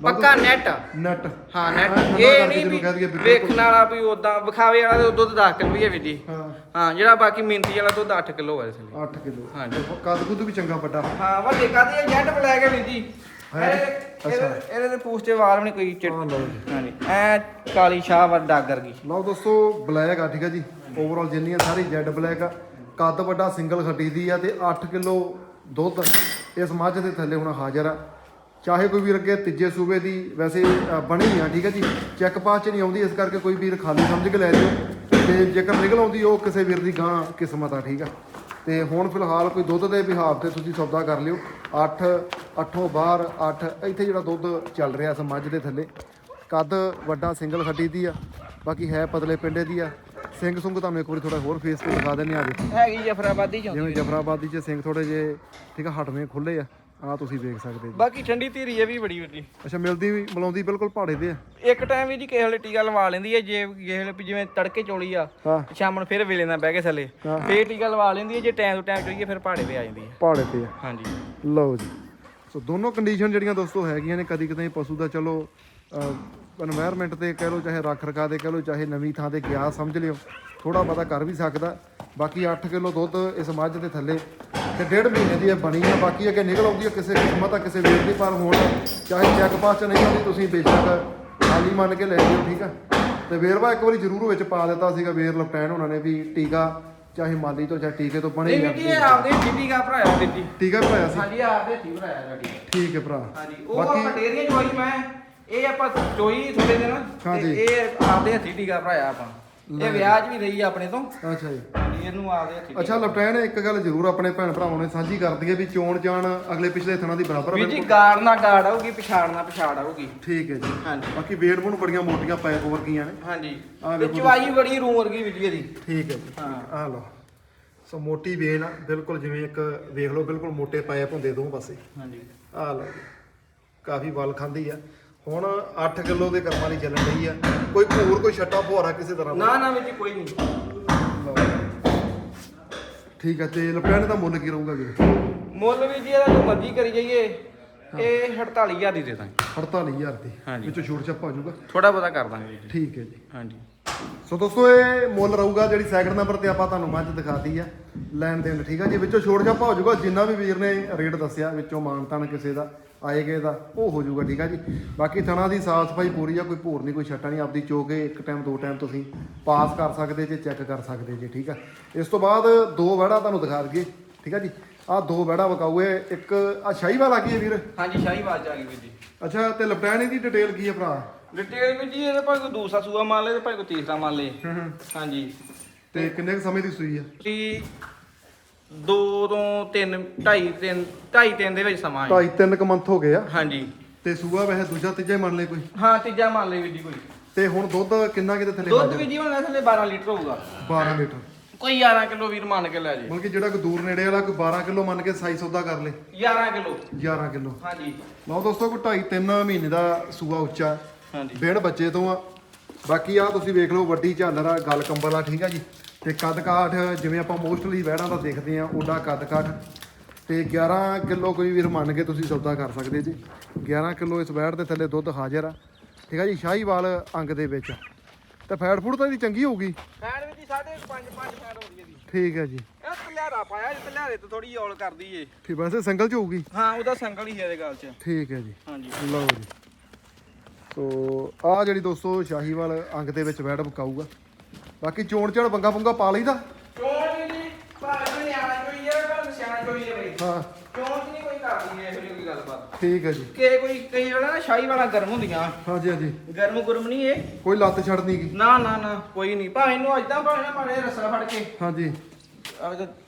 Speaker 2: ਪੱਕਾ ਨੈਟ
Speaker 1: ਨੈਟ
Speaker 2: ਹਾਂ ਨੈਟ
Speaker 1: ਹਾਂ,
Speaker 2: ਇਹ ਨਹੀਂ ਵੀ ਵੇਖਣ ਵਾਲਾ ਵੀ ਉਦਾਂ ਵਿਖਾਵੇ ਵਾਲਾ ਤੇ ਦੁੱਧ 10 ਕਿਲੋ ਹੀ ਹੈ ਵੀਰ ਜੀ।
Speaker 1: ਹਾਂ।
Speaker 2: ਹਾਂ ਜਿਹੜਾ ਬਾਕੀ ਮਿੰਤੀ ਵਾਲਾ ਦੁੱਧ 8 ਕਿਲੋ ਹੈ ਇਸ ਲਈ।
Speaker 1: 8 ਕਿਲੋ।
Speaker 2: ਹਾਂਜੀ।
Speaker 1: ਕੱਦ ਕੁੱਦ ਵੀ ਚੰਗਾ ਵੱਡਾ।
Speaker 2: ਹਾਂ ਵੱਡੇ ਕਾਦੀ ਹੈ ਜੈਟ ਬਲੈਕ ਹੈ ਵੀਰ ਜੀ।
Speaker 1: ਹੈ?
Speaker 2: ਇਹਦੇ- ਤੇ ਪੂਛ ਤੇ ਵਾਲ ਵੀ ਨਹੀਂ ਕੋਈ ਚਿੱਟ
Speaker 1: ਹਾਂ
Speaker 2: ਹਾਂਜੀ। ਐ ਕਾਲੀ ਸ਼ਾਹ ਵਰ ਡਾਗਰ ਗਈ
Speaker 1: ਲਓ ਦੋਸਤੋ ਬਲੈਕ ਆ ਠੀਕ ਆ ਜੀ। ਓਵਰਆਲ ਜਿੰਨੀਆਂ ਸਾਰੀ ਜੈਡ ਬਲੈਕ ਆ। ਕੱਦ ਵੱਡਾ ਸਿੰਗਲ ਖੱਟੀ ਦੀ ਆ ਤੇ 8 ਕਿਲੋ ਦੁੱਧ ਇਸ ਮੱਝ ਦੇ ਥੱਲੇ ਹੁਣ ਹਾਜ਼ਰ ਆ। ਚਾਹੇ ਕੋਈ ਵੀਰ ਅੱਗੇ ਤੀਜੇ ਸੂਬੇ ਦੀ ਵੈਸੇ ਬਣੀ ਆ ਠੀਕ ਆ ਜੀ। ਚੈੱਕ ਪਾਸ ਚ ਨਹੀਂ ਆਉਂਦੀ ਇਸ ਕਰਕੇ ਕੋਈ ਵੀਰ ਖਾਲੀ ਸਮਝ ਕੇ ਲੈ ਜਾਓ ਤੇ ਜੇਕਰ ਨਿਕਲ ਆਉਂਦੀ ਉਹ ਕਿਸੇ ਵੀਰ ਦੀ ਗਾਂ ਕਿਸਮਤ ਆ ਠੀਕ ਆ। ਤੇ ਹੁਣ ਫਿਲਹਾਲ ਕੋਈ ਦੁੱਧ ਦੇ ਵਿਹਾਰ ਤੇ ਤੁਸੀਂ ਸੌਦਾ ਕਰ ਲਿਓ। 8 8 ਬਾਹਰ 8 ਇੱਥੇ ਜਿਹੜਾ ਦੁੱਧ ਚੱਲ ਰਿਹਾ ਇਸ ਮੱਝ ਦੇ ਥੱਲੇ। ਕੱਦ ਵੱਡਾ ਸਿੰਗਲ ਖੱਡੀ ਦੀ ਆ ਬਾਕੀ ਹੈ ਪਤਲੇ ਪਿੰਡੇ ਦੀ ਆ। ਸਿੰਘ ਸੁੰਗ ਤੁਹਾਨੂੰ ਇੱਕ ਵਾਰੀ ਥੋੜਾ ਹੋਰ ਫੇਸ ਤੇ ਦਿਖਾ ਦਿੰਨੇ ਆ ਜੀ।
Speaker 2: ਹੈਗੀ ਜਫਰਾਬਾਦੀ ਚ
Speaker 1: ਜਿਵੇਂ ਜਫਰਾਬਾਦੀ ਚ ਸਿੰਘ ਥੋੜੇ ਜੇ ਠੀਕ ਆ ਹਟਵੇਂ ਖੁੱਲੇ ਆ। ਆ ਤੁਸੀਂ ਵੇਖ ਸਕਦੇ ਜੀ।
Speaker 2: ਬਾਕੀ ਠੰਡੀ ਧੀਰੀ ਇਹ ਵੀ ਬੜੀ ਵੱਡੀ।
Speaker 1: ਅੱਛਾ ਮਿਲਦੀ ਵੀ ਮਲਾਉਂਦੀ ਬਿਲਕੁਲ ਪਹਾੜੇ ਤੇ ਆ।
Speaker 2: ਇੱਕ ਟਾਈਮ ਵੀ ਜੀ ਕਿਸੇ ਵੇਲੇ ਟੀਕਾ ਲਵਾ ਲੈਂਦੀ ਹੈ ਜੇ ਕਿਸੇ ਵੇਲੇ ਵੀ ਜਿਵੇਂ ਤੜਕੇ ਚੋਲੀ ਆ
Speaker 1: ਹਾਂ।
Speaker 2: ਸ਼ਾਮ ਨੂੰ ਫਿਰ ਵੇਲੇ ਨਾਲ ਬਹਿ ਕੇ ਥੱਲੇ
Speaker 1: ਹਾਂ।
Speaker 2: ਫੇਰ ਟੀਕਾ ਲਵਾ ਲੈਂਦੀ ਹੈ ਜੇ ਟਾਈਮ ਤੋਂ ਟਾਈਮ ਚੋਈਏ ਫਿਰ ਪਹਾੜੇ ਤੇ ਆ ਜਾਂਦੀ ਹੈ।
Speaker 1: ਪਹਾੜੇ ਤੇ ਆ।
Speaker 2: ਹਾਂਜੀ।
Speaker 1: ਲਓ ਜੀ। ਸੋ ਦੋਨੋਂ ਕੰਡੀਸ਼ਨ ਜਿਹੜੀਆਂ ਦੋਸਤੋ ਹੈਗੀਆਂ ਨੇ ਕਦੀ ਕਦੇ ਪਸ਼ੂ ਦਾ ਚਲੋ এনवायरमेंट ਤੇ ਕਹਿ ਲਓ ਚਾਹੇ ਰੱਖ ਰਖਾ ਦੇ ਕਹਿ ਲਓ ਚਾਹੇ ਨਵੀਂ ਥਾਂ ਤੇ ਗਿਆ ਸਮਝ ਲਿਓ। ਥੋੜਾ ਬਤਾ ਕਰ ਵੀ ਸਕਦਾ। ਬਾਕੀ 8 ਕਿਲੋ ਦੁੱਧ ਇਸ ਮੱਝ ਦੇ ਥੱਲੇ ਤੇ ਡੇਢ ਮਹੀਨੇ ਦੀ ਇਹ ਬਣੀ ਆ। ਬਾਕੀ ਅੱਗੇ ਨਿਕਲ ਆਉਂਦੀ ਆ ਕਿਸੇ ਕਿਸਮਤ ਆ ਕਿਸੇ ਵੇਰ ਦੀ ਪਰ ਹੁਣ ਚਾਹੇ ਚੈੱਕ ਪਾਸ ਚ ਨਹੀਂ ਆਉਂਦੀ ਤੁਸੀਂ ਬੇਸ਼ੱਕ ਖਾਲੀ ਮੰਨ ਕੇ ਲੈ ਜਿਓ ਠੀਕ ਆ? ਤੇ ਵੇਰਵਾ ਇੱਕ ਵਾਰੀ ਜ਼ਰੂਰ ਵਿੱਚ ਪਾ ਦਿੱਤਾ ਸੀਗਾ ਵੇਰ ਲਪਟੈਨ ਉਹਨਾਂ ਨੇ ਵੀ ਟੀਕਾ ਚਾਹੇ ਮਾਲੀ ਤੋਂ ਚਾਹੇ ਟੀਕੇ ਤੋਂ ਬਣੇ
Speaker 2: ਨਹੀਂ ਜੀ ਆਪਦੇ ਟੀਟੀ ਭਰਾਇਆ ਦਿੱਤੀ
Speaker 1: ਟੀਕਾ ਭਰਾਇਆ ਸੀ?
Speaker 2: ਹਾਂਜੀ ਆਪਦੇ ਟੀ ਭਰਾਇਆ ਜੀ
Speaker 1: ਠੀਕ ਹੈ ਭਰਾ।
Speaker 2: ਹਾਂਜੀ ਉਹ ਆਪਾਂ ਡੇਰੀਆਂ ਜਵਾਈ ਮੈਂ। ਇਹ ਆਪਾਂ ਚੋਈ ਥੋੜੇ ਦਿਨ। ਤੇ। ਇਹ ਆਪਦੇ ਹੱਥੀ ਟੀਕਾ ਭਰਾਇਆ ਆਪਾਂ। ਇਹ ਵਿਆਜ ਵੀ ਰਹੀ ਆ ਆਪਣੇ ਤੋਂ।
Speaker 1: ਅੱਛਾ ਜੀ।
Speaker 2: ਇਹਨੂੰ ਆਪਦੇ ਹੱਥੀ
Speaker 1: ਅੱਛਾ ਲਪਟੈਨ ਇੱਕ ਗੱਲ ਜ਼ਰੂਰ ਆਪਣੇ ਭੈਣ ਭਰਾਵਾਂ ਨੇ ਸਾਂਝੀ ਕਰ ਦਈਏ ਵੀ ਚੋਣ ਚਾਣ ਅਗਲੇ ਪਿਛਲੇ ਥਣਾ ਦੀ ਬਰਾਬਰ ਆ
Speaker 2: ਵੀਰ ਜੀ
Speaker 1: ਬਿਲਕੁਲ।
Speaker 2: ਗਾੜ ਨਾਲ ਗਾੜ ਆਊਗੀ ਪਛਾੜ ਨਾਲ ਪਛਾੜ ਆਊਗੀ।
Speaker 1: ਠੀਕ ਹੈ ਜੀ।
Speaker 2: ਹਾਂਜੀ।
Speaker 1: ਬਾਕੀ ਵੇੜ ਬੁਣ ਬੜੀਆਂ ਮੋਟੀਆਂ ਪੈਪ ਵਰਗੀਆਂ ਨੇ।
Speaker 2: ਹਾਂਜੀ।
Speaker 1: ਆਹ
Speaker 2: ਤੇ
Speaker 1: ਵੇਖੋ
Speaker 2: ਚਵਾਈ ਬੜੀ ਰੂਮ ਵਰਗੀ ਵੀਰ ਜੀ ਇਹਦੀ
Speaker 1: ਠੀਕ ਹੈ ਜੀ।
Speaker 2: ਹਾਂ।
Speaker 1: ਆਹ ਲਓ। ਸੋ ਮੋਟੀ ਵੇਨ ਆ ਬਿਲਕੁਲ ਜਿਵੇਂ ਇੱਕ ਵੇਖ ਲਓ ਬਿਲਕੁਲ ਮੋਟੇ ਪੈਪ ਹੁੰਦੇ ਦੋਵੇਂ ਪਾਸੇ।
Speaker 2: ਹਾਂਜੀ।
Speaker 1: ਆਹ ਲਓ ਜੀ। ਕਾਫੀ ਬਲ ਖਾਂਦੀ ਆ। ਹੁਣ 8 ਕਿਲੋ ਦੇ ਕਰਮਾਂ ਦੀ ਚੱਲਣ ਰਹੀ ਆ। ਕੋਈ ਭੂਰ ਕੋਈ ਛੱਟਾ ਫੁਹਾਰਾ ਕਿਸੇ ਤਰ੍ਹਾਂ ਦਾ?
Speaker 2: ਨਾ ਨਾ ਜੀ ਕੋਈ ਨਹੀਂ।
Speaker 1: ਠੀਕ ਹੈ ਤੇ ਲਪਟੈਨ ਦਾ ਮੁੱਲ ਕੀ ਰਹੂਗਾ ਵੀਰੇ?
Speaker 2: ਮੁੱਲ ਵੀ ਜੀ ਇਹਦਾ ਜੋ ਮਰਜ਼ੀ ਕਰੀ ਜਾਈਏ। ਇਹ 48000 ਦੀ ਦੇ ਦਾਂਗੇ।
Speaker 1: 48000 ਦੀ।
Speaker 2: ਹਾਂਜੀ।
Speaker 1: ਵਿੱਚੋਂ ਛੋਟ ਛੱਪਾ ਹੋ ਜਾਊਗਾ।
Speaker 2: ਥੋੜਾ ਬਹੁਤਾ ਕਰ ਦਾਂਗੇ ਜੀ।
Speaker 1: ਠੀਕ ਹੈ ਜੀ।
Speaker 2: ਹਾਂਜੀ।
Speaker 1: ਸੋ ਦੋਸਤੋ ਇਹ ਮੁੱਲ ਰਹੂਗਾ ਜਿਹੜੀ ਸੈਕਿੰਡ ਨੰਬਰ ਤੇ ਆਪਾਂ ਤੁਹਾਨੂੰ ਮੱਝ ਦਿਖਾਤੀ ਆ ਲੈਣ ਦੇਣ ਠੀਕ ਆ ਜੀ ਵਿੱਚੋਂ ਛੋੜ ਜਾਪਾ ਹੋ ਜਾਊਗਾ। ਜਿੰਨਾ ਵੀ ਵੀਰ ਨੇ ਰੇਟ ਦੱਸਿਆ ਵਿੱਚੋਂ ਮਾਨਤਾਨ ਕਿਸੇ ਦਾ। ਆਏ ਗਏ ਦਾ ਉਹ ਹੋ ਜਾਊਗਾ ਠੀਕ ਆ ਜੀ। ਬਾਕੀ ਥਣਾ ਦੀ ਸਾਫ਼ ਸਫ਼ਾਈ ਪੂਰੀ ਆ ਕੋਈ ਭੋਰ ਨਹੀਂ ਕੋਈ ਛੱਟਾ ਨਹੀਂ ਆਪਦੀ ਚੋ ਕੇ ਇੱਕ ਟਾਈਮ ਦੋ ਟਾਈਮ ਤੁਸੀਂ ਪਾਸ ਕਰ ਸਕਦੇ ਜੇ ਚੈੱਕ ਕਰ ਸਕਦੇ ਜੇ ਠੀਕ ਆ। ਇਸ ਤੋਂ ਬਾਅਦ ਦੋ ਵੜਾ ਤੁਹਾਨੂੰ ਦਿਖਾ ਦਈਏ ਠੀਕ ਆ ਜੀ। ਆ ਦੋ ਵੜਾ ਵਿਕਾਊਏ ਇੱਕ ਆ ਸ਼ਾਹੀ ਵਾਲਾ ਕੀ ਹੈ ਵੀਰ?
Speaker 2: ਹਾਂਜੀ ਸ਼ਾਹੀ ਬਾਜ ਆ ਗਈ ਵੀਰ ਜੀ।
Speaker 1: ਅੱਛਾ ਤੇ ਲਪਟਾਣੇ ਦੀ ਡਿਟੇਲ ਕੀ ਹੈ ਭਰਾ?
Speaker 2: ਡਿਟੇਲ ਵੀਰ ਜੀ ਇਹਦੇ ਭਾਵੇਂ ਕੋਈ ਦੂਸਰਾ ਸੂਆ ਮੰਨ ਲਏ ਤੇ ਭਾਵੇਂ ਕੋਈ ਤੀਸਰਾ ਮੰਨ ਲਏ ਹਾਂਜੀ।
Speaker 1: ਤੇ ਕਿੰਨੇ ਕੁ ਸਮੇਂ ਦੀ ਸੂਈ ਆ?
Speaker 2: ਤੁਸੀਂ 2 ਤੋਂ 3 2.5 3 2.5 3 ਦੇ ਵਿੱਚ ਸਮਾਂ ਹੈ।
Speaker 1: ਢਾਈ ਤਿੰਨ ਕੁ ਮੰਥ ਹੋ ਗਏ ਆ।
Speaker 2: ਹਾਂਜੀ।
Speaker 1: ਤੇ ਸੂਆ ਵੈਸੇ ਦੂਜਾ ਤੀਜਾ ਹੀ ਮੰਨ ਲੈ ਕੋਈ?
Speaker 2: ਹਾਂ ਤੀਜਾ ਮੰਨ ਲਏ ਵੀਰ ਜੀ ਕੋਈ।
Speaker 1: ਤੇ ਹੁਣ ਦੁੱਧ ਕਿੰਨਾ ਕਿਤੇ ਥੱਲੇ
Speaker 2: ਦੁੱਧ ਵੀਰ ਜੀ ਹੁਣ ਥੱਲੇ 12 ਲੀਟਰ ਹੋਊਗਾ।
Speaker 1: 12 ਲੀਟਰ।
Speaker 2: ਕੋਈ 11 ਕਿਲੋ ਵੀਰ ਮੰਨ ਕੇ ਲੈ ਜੇ।
Speaker 1: ਮਤਲਬ ਕਿ ਜਿਹੜਾ ਕੋਈ ਦੂਰ ਨੇੜੇ ਵਾਲਾ ਕੋਈ 12 ਕਿਲੋ ਮੰਨ ਕੇ ਸਾਈ ਸੌਦਾ ਕਰ ਲੇ।
Speaker 2: 11 ਕਿਲੋ।
Speaker 1: 11 ਕਿਲੋ।
Speaker 2: ਹਾਂਜੀ।
Speaker 1: ਲਓ ਦੋਸਤੋ ਕੋਈ ਢਾਈ ਤਿੰਨ ਮਹੀਨੇ ਦਾ ਸੂਆ ਉੱਚਾ।
Speaker 2: ਹਾਂਜੀ।
Speaker 1: ਬੱਚੇ ਤੋਂ ਆ। ਬਾਕੀ ਆ ਤੁਸੀਂ ਵੇਖ ਲਓ ਵੱਡੀ ਝਾਲਰ ਆ ਗੱਲ ਕੰਬਲ ਆ ਠੀਕ ਆ ਜੀ? ਤੇ ਕੱਦ ਕਾਠ ਜਿਵੇਂ ਆਪਾਂ ਮੋਸਟਲੀ ਵਹਿੜਾਂ ਦਾ ਦੇਖਦੇ ਆ ਉਹਦਾ ਕੱਦ ਕਾਠ ਤੇ 11 ਕਿਲੋ ਕੋਈ ਵੀਰ ਮੰਨ ਕੇ ਤੁਸੀਂ ਸੌਦਾ ਕਰ ਸਕਦੇ ਜੀ। 11 ਕਿਲੋ ਇਸ ਵਹਿੜ ਦੇ ਥੱਲੇ ਦੁੱਧ ਹਾਜ਼ਰ ਆ। ਠੀਕ ਆ ਜੀ ਸ਼ਾਹੀਵਾਲ ਅੰਗ ਦੇ ਵਿੱਚ ਤੇ ਫੈਟ ਫੂਡ ਤਾਂ ਇਹਦੀ ਚੰਗੀ ਹੋਊਗੀ?
Speaker 2: ਫੈਟ ਵੀਰ ਜੀ 5.5 5 ਫੈਟ ਹੁੰਦੀ ਹੈ ਦੀ
Speaker 1: ਠੀਕ ਹੈ ਜੀ।
Speaker 2: ਇਹ ਤਲਿਆਰਾ ਪਾਇਆ ਜੀ ਤਲਿਆਰੇ ਤੋਂ ਥੋੜੀ ਔਲ ਕਰਦੀ ਏ
Speaker 1: ਠੀਕ ਵੈਸੇ ਸਿੰਗਲ ਚ ਹੋਊਗੀ?
Speaker 2: ਹਾਂ ਉਹਦਾ ਸੰਗਲ ਹੀ ਹੈ ਇਹਦੇ ਗੱਲ 'ਚ।
Speaker 1: ਠੀਕ ਹੈ ਜੀ।
Speaker 2: ਹਾਂਜੀ।
Speaker 1: ਲਓ ਜੀ। ਸੋ ਆ ਜਿਹੜੀ ਦੋਸਤੋ ਸ਼ਾਹੀਵਾਲ ਅੰਗ ਦੇ ਵਿੱਚ ਵੈੜ ਬਕਾਊਗਾ ਬਾਕੀ ਚੋਣ ਚੜ ਬੰਗਾ ਬੰਗਾ ਪਾ ਲਈਦਾ।
Speaker 2: ਚੋਣ ਜੀ ਭਾਵੇਂ ਨਿਆਣਾ ਕੋਈ ਹੈ ਭਾਵੇਂ ਸਿਆਣਾ ਕੋਈ ਹੈ ਬਈ।
Speaker 1: ਹਾਂ।
Speaker 2: ਚੋਣ ਨਹੀਂ ਕੋਈ ਕਰਦੀ ਇਹੋ ਜਿਹੀ ਕੋਈ ਗੱਲਬਾਤ।
Speaker 1: ਠੀਕ ਹੈ ਜੀ।
Speaker 2: ਕਿ ਕੋਈ ਕਈ ਵਾਲਾ ਨਾ ਸ਼ਾਹੀ ਵਾਲਾ ਗਰਮ ਹੁੰਦੀਆਂ।
Speaker 1: ਹਾਂਜੀ ਹਾਂਜੀ।
Speaker 2: ਗਰਮ ਗੁਰਮ ਨਹੀਂ ਇਹ।
Speaker 1: ਕੋਈ ਲੱਤ ਛੱਡਣੀ ਗੀ।
Speaker 2: ਨਾ ਨਾ ਨਾ ਕੋਈ ਨਹੀਂ। ਭਾਵੇਂ ਇਹਨੂੰ ਅੱਜ ਤਾਂ ਭਾਵੇਂ ਨਾ ਭਾਵੇਂ ਰਸਾ ਫੜ ਕੇ।
Speaker 1: ਹਾਂਜੀ।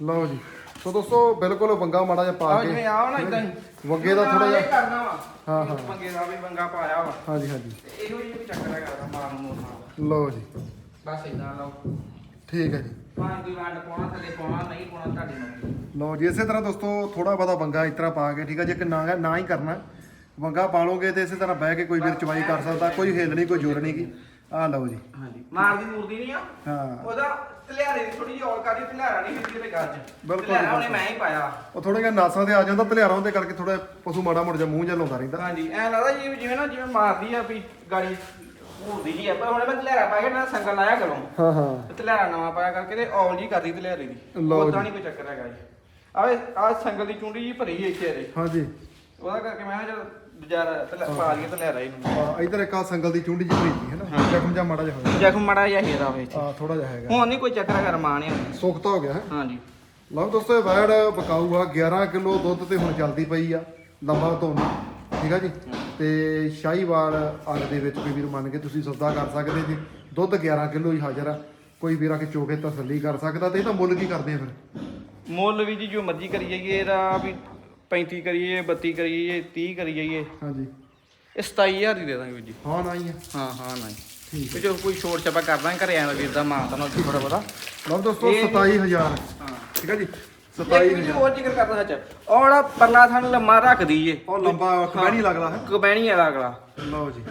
Speaker 1: ਲਓ ਜੀ। ਸੋ ਦੋਸਤੋ ਬਿਲਕੁਲ ਬੰਗਾ ਮਾੜਾ ਜਿਹਾ ਪਾ ਕੇ।
Speaker 2: ਜਿਵੇਂ ਆਓ ਨਾ ਇਦਾਂ ਹੀ।
Speaker 1: ਵਗੇ ਦਾ ਥੋੜਾ ਜਿਹਾ।
Speaker 2: ਕਰਨਾ ਵਾ।
Speaker 1: ਹਾਂ, ਹਾਂ।
Speaker 2: ਮੰਗੇ ਦਾ ਵੀ ਬੰਗਾ ਪਾਇਆ ਵਾ।
Speaker 1: ਹਾਂਜੀ ਹਾਂਜੀ।
Speaker 2: ਇਹੋ ਜਿਹੀ ਵੀ ਚੱਕਰ ਹੈ ਕਰਦਾ ਮਾਰਨ ਨੂੰ।
Speaker 1: ਲਓ ਜੀ।
Speaker 2: ਬਸ ਇਦਾਂ ਲਓ।
Speaker 1: ਠੀਕ ਹੈ ਜੀ।
Speaker 2: ਭਾਵੇਂ ਕੋਈ ਵੰਡ ਪਾਉਣਾ ਥੱਲੇ ਪਾਉਣਾ ਨਹੀਂ ਪਾਉਣਾ ਤੁਹਾਡੀ ਮਰਜ਼ੀ।
Speaker 1: ਲਓ ਜੀ ਇਸੇ ਤਰ੍ਹਾਂ ਦੋਸਤੋ ਥੋੜਾ ਬਹੁਤਾ ਬੰਗਾ ਇਸ ਤਰ੍ਹਾਂ ਪਾ ਕੇ ਠੀਕ ਹੈ ਜੇ ਕਿ ਨਾ ਨਾ ਹੀ ਕਰਨਾ। ਬੰਗਾ ਪਾ ਲੋਗੇ ਤੇ ਇਸੇ ਤਰ੍ਹਾਂ ਬਹਿ ਕੇ ਕੋਈ ਵੀਰ ਚਵਾਈ ਕਰ ਸਕਦਾ ਕੋਈ ਹਿੱਲ ਨਹੀਂ ਕੋਈ ਜੋਰ ਨਹੀਂ ਗੀ। ਆਹ ਲਓ ਜੀ।
Speaker 2: ਹਾਂਜੀ। ਮਾਰਦੀ ਮੂਰਦੀ ਨਹੀਂ ਆ।
Speaker 1: ਹਾਂ।
Speaker 2: ਉਹਦਾ ਤਲਿਆਰੇ ਦੀ ਥੋੜੀ ਜਿਹੀ ਔਲ ਕਰਦੀ ਤਲਿਆਰਾ ਨਹੀਂ ਫਿਰ ਕਿਤੇ ਗੱਜ।
Speaker 1: ਬਿਲਕੁਲ,
Speaker 2: ਉਹਨੇ ਮੈਂ ਹੀ ਪਾਇਆ।
Speaker 1: ਉਹ ਥੋੜੇ ਜਿਹਾ ਨਾਸਾਂ ਤੇ ਆ ਜਾਂਦਾ ਧਲਿਆਰਾਂ ਦੇ ਕਰਕੇ ਥੋੜਾ ਪਸ਼ੂ ਮਾੜਾ ਮੁੜ ਜਾ ਮੂੰਹ ਜਿਹਾ ਲਾਉਂਦਾ ਰਹਿੰਦਾ।
Speaker 2: ਹਾਂਜੀ ਐ ਲੱਗਦਾ ਜਿਵੇਂ ਜਿਵੇਂ ਨਾ ਜਿਵੇਂ ਮਾਰਦੀ ਆ ਵੀ ਗਾੜੀ ਮੂਰਦੀ ਜੀ ਆ ਪਰ ਹੁਣ ਮੈਂ ਤਲਿਆਰਾ ਪਾ ਕੇ ਨਾ ਸੰਗਲ ਲਾਇਆ ਕਰੂੰ।
Speaker 1: ਹਾਂ ਹਾਂ।
Speaker 2: ਤਲਿਆਰਾ ਨਵਾਂ ਪਾਇਆ ਕਰਕੇ ਤੇ ਔਲ ਜੀ ਕਰਦੀ ਤਲਿਆਰੇ ਦੀ।
Speaker 1: ਲਓ
Speaker 2: ਉਦਾਂ
Speaker 1: ਜੀ।
Speaker 2: ਨਹੀਂ ਕੋਈ ਚੱਕਰ ਹੈਗਾ ਜੀ। ਆਵੇ ਆ ਸੰਗਲ ਦੀ ਚੁੰਡੀ ਜੀ ਭਰੀ ਹੈ ਇੱਥੇ ਇਹਦੇ
Speaker 1: ਹਾਂਜੀ।
Speaker 2: ਉਹਦਾ ਕਰਕੇ ਮੈਂ ਕਿਹਾ ਚਲ ਦੂਜਾ ਤਲਿਆ- ਪਾ ਲਈਏ ਤਲਿਆਰਾ ਇਹਨੂੰ
Speaker 1: ਆ ਇਧਰ ਇੱਕ ਆ ਸੰਗਲ ਦੀ ਚੁੰਡੀ ਜਿਹੀ ਹੋਈ ਹੈ ਨਾ। ਜ਼ਖਮ ਜਿਹਾ ਮਾੜਾ ਜਿਹਾ ਹੋਇਆ
Speaker 2: ਜ਼ਖਮ ਮੜਾ ਜਿਹਾ ਹੀਰਾ ਵੇ
Speaker 1: ਆ ਥੋੜਾ ਜਿਹਾ ਹੈਗਾ।
Speaker 2: ਹੁਣ ਨਹੀਂ ਕੋਈ ਚੱਕਰ ਹੈਗਾ ਰਮਾਨ ਹੈ
Speaker 1: ਸੁੱਕਤਾ ਹੋ ਗਿਆ ਹੈ।
Speaker 2: ਹਾਂਜੀ।
Speaker 1: ਲਓ ਦੋਸਤੋ ਇਹ ਵੈੜ ਬਕਾਊ ਆ। 11 ਕਿਲੋ ਦੁੱਧ ਤੇ ਹੁਣ ਚੱਲਦੀ ਪਈ ਆ। ਲੰਬਾ ਧੋਣਾ। ਠੀਕ ਆ ਜੀ? ਤੇ ਸ਼ਾਹੀਵਾਲ ਅੰਗ ਦੇ ਵਿੱਚ ਕੋਈ ਵੀਰ ਮੰਨ ਕੇ ਤੁਸੀਂ ਸੌਦਾ ਕਰ ਸਕਦੇ ਜੀ। ਦੁੱਧ 11 ਕਿਲੋ ਹੀ ਹਾਜ਼ਰ ਆ। ਕੋਈ ਵੀਰ ਆ ਕੇ ਚੋਕੇ ਤਸੱਲੀ ਕਰ ਸਕਦਾ ਤੇ ਇਹ ਤਾਂ ਮੁੱਲ ਕੀ ਕਰਦੇ ਆ ਫਿਰ?
Speaker 2: ਮੁੱਲ ਵੀ ਜੀ ਜੋ ਮਰਜ਼ੀ ਕਰੀ ਜਾਈਏ ਇਹਦਾ ਵੀ 35 ਕਰੀਏ 32 ਕਰੀਏ 30 ਕਰੀ ਜਾਈਏ।
Speaker 1: ਹਾਂਜੀ।
Speaker 2: ਇਹ 27000 ਦੀ ਦੇ ਦਾਂਗੇ ਵੀਰ ਜੀ।
Speaker 1: ਹਾਂ ਨਾ ਹੀ ਆ।
Speaker 2: ਹਾਂ ਹਾਂ ਨਹੀਂ
Speaker 1: ਠੀਕ
Speaker 2: ਵੀ ਜੋ ਕੋਈ ਛੋਟ ਛਪਾ ਕਰ ਦਾਂਗੇ ਘਰੇ ਆਇਆ ਵੀਰ ਦਾ ਮਾਂ ਤਾਂ ਥੋੜਾ ਬਹੁਤਾ।
Speaker 1: ਲਓ ਦੋਸਤੋ
Speaker 2: ਇਹ-
Speaker 1: 27000
Speaker 2: ਹਾਂ।
Speaker 1: ਠੀਕ ਆ ਜੀ। 27000
Speaker 2: ਜੀ ਹੋਰ ਜ਼ਿਕਰ ਕਰਦਾ ਸੱਚ। ਜਿਹੜਾ ਪਰਲਾ ਥਣ ਲੰਮਾ ਰੱਖਦੀ ਏ
Speaker 1: ਉਹ ਲੰਬਾ ਕਬੈਣੀ ਲੱਗਦਾ ਹੈ।
Speaker 2: ਕਬੈਣੀ ਵਾਲਾ ਅਗਲਾ।
Speaker 1: ਲਓ ਜੀ।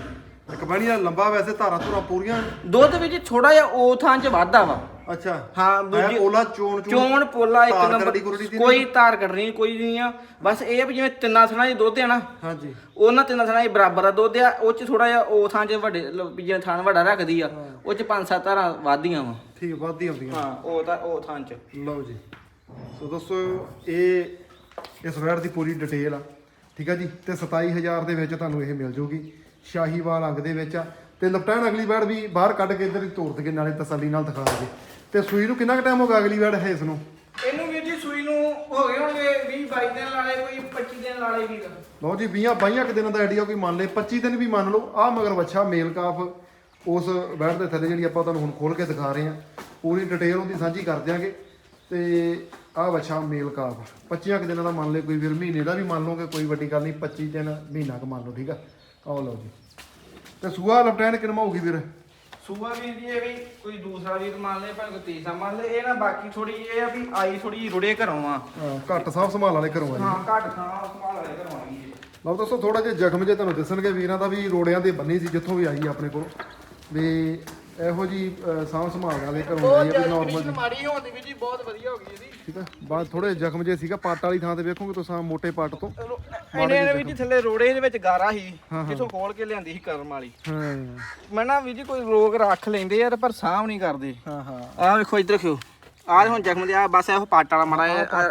Speaker 1: ਕਬੈਣੀ ਦਾ ਲੰਬਾ ਵੈਸੇ ਧਾਰਾ ਧੁਰਾ ਪੂਰੀਆਂ।
Speaker 2: ਦੁੱਧ ਵਿੱਚ ਥੋੜਾ ਜਿਹਾ ਉਹ ਥਾਂ ਚ ਵਾਧਾ ਵਾ।
Speaker 1: ਅੱਛਾ।
Speaker 2: ਹਾਂ ਦੂਜੀ
Speaker 1: ਪੋਲਾ ਚੋਣ
Speaker 2: ਚੋਣ ਪੋਲਾ ਇੱਕ ਨੰਬਰ
Speaker 1: ਦੀ
Speaker 2: ਕੋਈ ਧਾਰ ਕੱਢਣੀ ਕੋਈ ਨਹੀਂ ਆ। ਬਸ ਇਹ ਵੀ ਜਿਵੇਂ ਤਿੰਨਾਂ ਥਣਾ ਚ ਦੁੱਧ ਆ ਨਾ।
Speaker 1: ਹਾਂਜੀ।
Speaker 2: ਉਹਨਾਂ ਤਿੰਨਾਂ ਥਣਾ ਚ ਬਰਾਬਰ ਦਾ ਦੁੱਧ ਆ। ਉਹ ਚ ਥੋੜਾ ਜਿਹਾ ਉਹ ਥਾਂ ਚ ਵੱਡੇ ਜਿਵੇਂ ਥਣ ਵੱਡਾ ਰੱਖਦੀ ਆ ਉਹ ਚ ਪੰਜ ਸੱਤ ਧਾਰਾਂ ਵਾਧੀਆਂ ਵਾ।
Speaker 1: ਠੀਕ ਵੱਧਦੀ ਹੁੰਦੀਆਂ।
Speaker 2: ਹਾਂ ਉਹ ਤਾਂ ਉਹ ਥਾਂ ਚ।
Speaker 1: ਲਓ ਜੀ। ਸੋ ਦੋਸਤੋ ਇਹ ਇਸ ਵੈੜ ਦੀ ਪੂਰੀ ਡਿਟੇਲ ਆ ਠੀਕ ਆ ਜੀ? ਤੇ 27000 ਦੇ ਵਿੱਚ ਤੁਹਾਨੂੰ ਇਹ ਮਿਲ ਜੂਗੀ ਸ਼ਾਹੀਵਾਲ ਅੰਗ ਦੇ ਵਿੱਚ ਆ। ਤੇ ਲਪਟਾਣ ਅਗਲੀ ਵੈੜ ਵੀ ਬਾਹਰ ਕੱਢ ਕੇ ਇੱਧਰ ਹੀ ਤੋੜ ਦਗੇ ਨਾਲੇ ਤਸੱਲੀ ਨਾਲ ਦਿਖਾ ਦਗੇ ਤੇ ਸੂਈ ਨੂੰ ਕਿੰਨਾ ਕੁ ਟਾਈਮ ਹੋ ਗਿਆ ਅਗਲੀ ਵੈੜ ਹੈ ਇਸ ਨੂੰ?
Speaker 2: ਇਹਨੂੰ ਵੀਰ ਜੀ ਸੂਈ ਨੂੰ ਹੋ ਗਏ ਹੋਣਗੇ 20 22 ਦਿਨ ਲਾਲੇ ਕੋਈ 25 ਦਿਨ ਲਾਲੇ ਵੀਰ।
Speaker 1: ਲਓ ਜੀ 20 22 ਕੁ ਦਿਨਾਂ ਦਾ ਆਈਡੀਆ ਕੋਈ ਮੰਨ ਲੇ 25 ਦਿਨ ਵੀ ਮੰਨ ਲਓ। ਆ ਮਗਰ ਵੱਛਾ ਮੇਲ ਕਾਫ ਉਸ ਵੈੜ ਦੇ ਥੱਲੇ ਜਿਹੜੀ ਆਪਾਂ ਤੁਹਾਨੂੰ ਹੁਣ ਖੋਲ ਕੇ ਦਿਖਾ ਰਹੇ ਹਾਂ। ਪੂਰੀ ਡਿਟੇਲ ਉਹਦੀ ਸਾਂਝੀ ਕਰ ਦਿਆਂਗੇ। ਤੇ ਆ ਵੱਛਾ ਮੇਲ ਕਾਫ 25 ਕੁ ਦਿਨਾਂ ਦਾ ਮੰਨ ਲੇ ਕੋਈ ਵੀਰ ਮਹੀਨੇ ਦਾ ਵੀ ਮੰਨ ਲਓਗੇ ਕੋਈ ਵੱਡੀ ਗੱਲ ਨਹੀਂ 25 ਦਿਨ ਮਹੀਨਾ ਕੁ ਮੰਨ ਲਓ ਠੀਕ ਆ? ਆਹ ਲਓ ਜੀ। ਤੇ ਸੂਆ ਲਪਟੈਨ ਕਿਨਮਾ ਹੋਊਗੀ ਵੀਰ
Speaker 2: ਸੂਆ ਵੀਰ ਜੀ ਇਹ ਵੀ ਕੋਈ ਦੂਸਰਾ ਵੀਰ ਮੰਨ ਲੈ ਭਾਵੇਂ ਕੋਈ ਤੀਸਰਾ ਮੰਨ ਲੈ ਇਹ ਨਾ ਬਾਕੀ ਥੋੜੀ ਇਹ ਆ ਵੀ ਆਈ ਥੋੜੀ ਜਿਹੀ ਰੁੜੇ ਘਰੋਂ ਆ।
Speaker 1: ਹਾਂ, ਘੱਟ ਸਾਫ਼ ਸੰਭਾਲ ਵਾਲੇ ਘਰੋਂ ਆ ਜੀ।
Speaker 2: ਹਾਂ ਘੱਟ ਥਾਂ ਸੰਭਾਲ ਵਾਲੇ ਘਰੋਂ ਆਈ ਇਹ।
Speaker 1: ਲਓ ਦੋਸਤੋ ਥੋੜਾ ਜਿਹਾ ਜ਼ਖਮ ਜੇ ਤੁਹਾਨੂੰ ਦਿਸਣਗੇ ਵੀਰਾਂ ਦਾ ਵੀ ਰੋੜਿਆਂ ਦੇ ਬੰਨੀ ਸੀ ਜਿੱਥੋਂ ਵੀ ਆਈ ਆਪਣੇ ਕੋਲ। ਵੀ ਇਹੋ ਜੀ ਸਾਂਭ ਸੰਭਾਲ ਵਾਲੇ ਘਰੋਂ ਆਈ ਆ ਵੀ ਨਾਰਮਲ
Speaker 2: ਮਾੜੀ ਹੋਣ ਦੀ ਵੀ ਜੀ ਬਹੁਤ ਵਧੀਆ ਹੋ ਗਈ ਇਹਦੀ।
Speaker 1: ਠੀਕ ਆ? ਬਾਅਦ ਥੋੜੇ ਜ਼ਖਮ ਜੇ ਸੀਗਾ ਪੱਟ ਵਾਲੀ ਥਾਂ ਤੇ ਵੇਖੋਗੇ ਤੁਸੀਂ ਮੋਟੇ ਪੱਟ ਤੋਂ।
Speaker 2: ਇਹਨੇ ਨੇ ਵੀ ਜੀ ਥੱਲੇ ਰੋੜੇ ਦੇ ਵਿੱਚ ਗਾਰਾ ਸੀ ਜਿੱਥੋਂ ਖੋਲ ਕੇ ਲਿਆਂਦੀ ਸੀ ਕਰਮ ਵਾਲੀ।
Speaker 1: ਹਾਂ।
Speaker 2: ਮੈਂ ਨਾ ਵੀ ਜੀ ਕੋਈ ਰੋਗ ਰੱਖ ਲੈਂਦੇ ਯਾਰ ਪਰ ਸਾਂਭ ਨਹੀਂ ਕਰਦੇ।
Speaker 1: ਹਾਂ ਹਾਂ।
Speaker 2: ਆਹ ਵੇਖੋ ਇੱਧਰ ਦੇਖਿਓ ਆਹ ਹੁਣ ਜ਼ਖਮ ਦੇ ਆ ਬਸ ਇਹੋ ਪੱਟ ਵਾਲਾ ਮਾੜਾ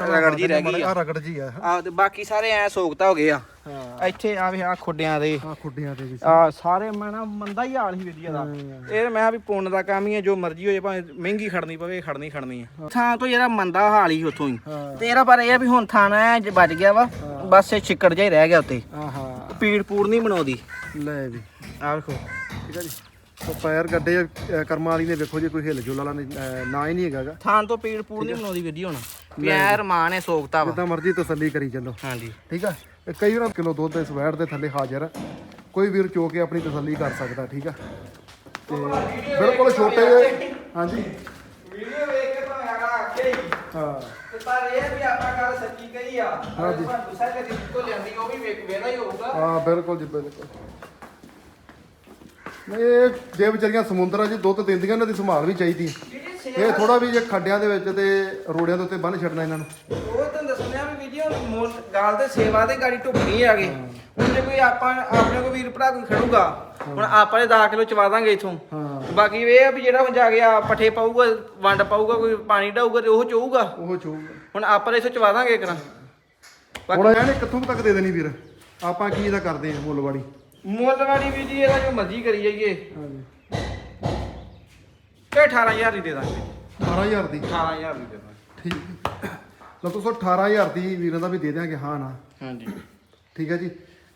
Speaker 2: ਰਗੜ ਜੀ ਰਹਿ ਗਈ ਆ।
Speaker 1: ਰਗੜ ਜੀ ਆ।
Speaker 2: ਆ ਤੇ ਬਾਕੀ ਸਾਰੇ ਐ ਸੋਕਤਾ ਹੋ ਗਏ ਆ। ਇੱਥੇ ਆ ਵੀ ਆ ਖੁੱਡਿਆਂ ਦੇ।
Speaker 1: ਆ ਖੁੱਡੀਆਂ ਤੇ ਵੀ ਸੀ।
Speaker 2: ਆ ਸਾਰੇ ਮੈਂ ਨਾ ਮੰਦਾ ਹੀ ਹਾਲ ਹੀ ਵਧੀਆ ਦਾ। ਇਹ ਮੈਂ ਵੀ ਪੁੰਨ ਦਾ ਕੰਮ ਹੀ ਹੈ ਜੋ ਮਰਜ਼ੀ ਹੋ ਜਾਏ ਭਾਵੇਂ ਮਹਿੰਗੀ ਖੜਨੀ ਪਵੇ ਖੜਨੀ ਖੜਨੀ ਹੈ। ਥਾਂ ਤੋਂ ਜਿਹੜਾ ਮੰਦਾ ਹਾਲ ਹੀ ਉੱਥੋਂ ਹੀ।
Speaker 1: ਹਾਂ।
Speaker 2: ਤੇਰਾ ਪਰ ਇਹ ਆ ਵੀ ਹੁਣ ਥਾਣਾ ਹੈ ਜੇ ਬਚ ਗਿਆ ਵਾ ਬਸ ਇਹ ਛਿੱਕੜ ਜਿਹਾ ਹੀ ਰਹਿ ਗਿਆ ਉੱਤੇ
Speaker 1: ਆਹਾ
Speaker 2: ਪੀੜ ਪੂੜ ਨਹੀਂ ਬਣਾਉਂਦੀ।
Speaker 1: ਲੈ ਵੀ।
Speaker 2: ਆ ਵੇਖੋ।
Speaker 1: ਠੀਕ ਹੈ ਜੀ। ਉਹ ਪੈਰ ਗੱਡੇ ਕਰਮਾਂ ਵਾਲੀ ਨੇ ਵੇਖੋ ਜੀ ਕੋਈ ਹਿੱਲ ਜੁਲ ਵਾਲਾ ਨਾ ਹੀ ਨਹੀਂ ਹੈਗਾਗਾ
Speaker 2: ਥਾਂ ਤੋਂ ਪੀੜ ਪੂੜ ਨਹੀਂ ਬਣਾਉਂਦੀ ਵੀਡੀ ਹੁਣ। ਪਿਆਰ ਮਾਂ ਨੇ ਸੋਕਤਾ ਵਾ।
Speaker 1: ਜਿੱਦਾਂ ਮਰਜ਼ੀ ਤਸੱਲੀ ਕਰੀ ਚੱਲੋ।
Speaker 2: ਹਾਂਜੀ।
Speaker 1: ਠੀਕ ਆ। ਇਹ ਕਈ ਵਾਰ ਕਿਲੋ ਦੁੱਧ ਇਸ ਵੈਟ ਦੇ ਥੱਲੇ ਹਾਜ਼ਰ ਆ। ਕੋਈ ਵੀਰ ਚੋ ਕੇ ਆਪਣੀ ਤਸੱਲੀ ਕਰ ਸਕਦਾ ਠੀਕ ਆ? ਤੇ ਬਿਲਕੁਲ ਛੋਟੇ ਜਿਹੇ ਹਾਂਜੀ।
Speaker 2: ਵੀਡੀਓ ਵੇਖ ਕੇ ਭਾਵੇਂ ਆਗਾ ਆਖੇ ਹੀ।
Speaker 1: ਹਾਂ।
Speaker 2: ਤੇ ਪਰ ਇਹ ਵੀ ਆਪਾਂ ਗੱਲ ਸੱਚੀ ਕਹੀ ਆ।
Speaker 1: ਹਾਂਜੀ।
Speaker 2: ਦੂਸਰਾ ਕਦੀ ਤੋਂ ਲੈਂਦੀ ਉਹ ਵੀ ਵੇਖ ਵੇਦਾ ਹੀ ਹੋਊਗਾ।
Speaker 1: ਹਾਂ ਬਿਲਕੁਲ ਜੀ ਬਿਲਕੁਲ। ਨਹੀਂ, ਇਹ ਜੇ ਵਿਚਾਰੀਆਂ ਸਮੁੰਦਰਾਂ 'ਚ ਦੁੱਧ ਦਿੰਦੀਆਂ ਇਹਨਾਂ ਦੀ ਸੰਭਾਲ ਵੀ ਚਾਹੀਦੀ ਹੈ। ਇਹ ਥੋੜਾ ਵੀ ਜੇ ਖੱਡਿਆਂ ਦੇ ਵਿੱਚ ਤੇ ਰੋੜਿਆਂ ਦੇ ਉੱਤੇ ਬੰਨ ਛੱਡਣਾ ਇਹਨਾਂ ਨੂੰ।
Speaker 2: ਉਹ ਤਾਂ ਦੱਸਣਿਆ ਵੀ ਵੀਡੀਓ ਮੋਲ ਗਾਲ ਤੇ ਸੇਵਾ ਤੇ ਗਾੜੀ ਢੁੱਕਣੀ ਆਗੇ ਹੁਣ ਜੇ ਕੋਈ ਆਪਾਂ ਆਪਣੇ ਕੋ ਵੀਰ ਭਰਾ ਕੋਈ ਖੜੂਗਾ ਹੁਣ ਆਪਾਂ ਨੇ 10 ਕਿਲੋ ਚਵਾ ਦਾਂਗੇ ਇਥੋਂ।
Speaker 1: ਹਾਂ।
Speaker 2: ਬਾਕੀ ਇਹ ਆ ਵੀ ਜਿਹੜਾ ਹੁਣ ਜਾ ਕੇ ਆ ਪੱਠੇ ਪਾਊਗਾ ਵੰਡ ਪਾਊਗਾ ਕੋਈ ਪਾਣੀ ਢਾਊਗਾ ਤੇ ਉਹ ਚੋਊਗਾ।
Speaker 1: ਉਹ ਚੋਊਗਾ।
Speaker 2: ਹੁਣ ਆਪਾਂ ਨੇ ਇਥੋਂ ਚਵਾ ਦਾਂਗੇ ਕਰਾਂ
Speaker 1: ਹੁਣ ਇਹਨੇ ਕਿੱਥੋਂ ਤੱਕ ਦੇ ਦੇਣੀ ਵੀਰ? ਆਪਾਂ ਕੀ ਇਹਦਾ ਕਰਦੇ ਆ ਮੁੱਲਵਾੜੀ
Speaker 2: ਮੁੱਲਵਾੜੀ ਵੀ ਜੀ ਇਹਦਾ ਜੋ ਮਰਜ਼ੀ ਕਰੀ ਜਾਈਏ।
Speaker 1: ਹਾਂਜੀ।
Speaker 2: ਤੇ 18000 ਦੀ ਦੇ ਦਾਂਗੇ।
Speaker 1: 18000 ਦੀ?
Speaker 2: 18000 ਦੀ ਦੇ ਦਾਂਗੇ।
Speaker 1: ਠੀਕ ਲਓ ਤੁਸੀਂ 18000 ਦੀ ਵੀਰਾਂ ਦਾ ਵੀ ਦੇ ਦਿਆਂਗੇ ਹਾਂ ਨਾ?
Speaker 2: ਹਾਂਜੀ।
Speaker 1: ਠੀਕ ਹੈ ਜੀ।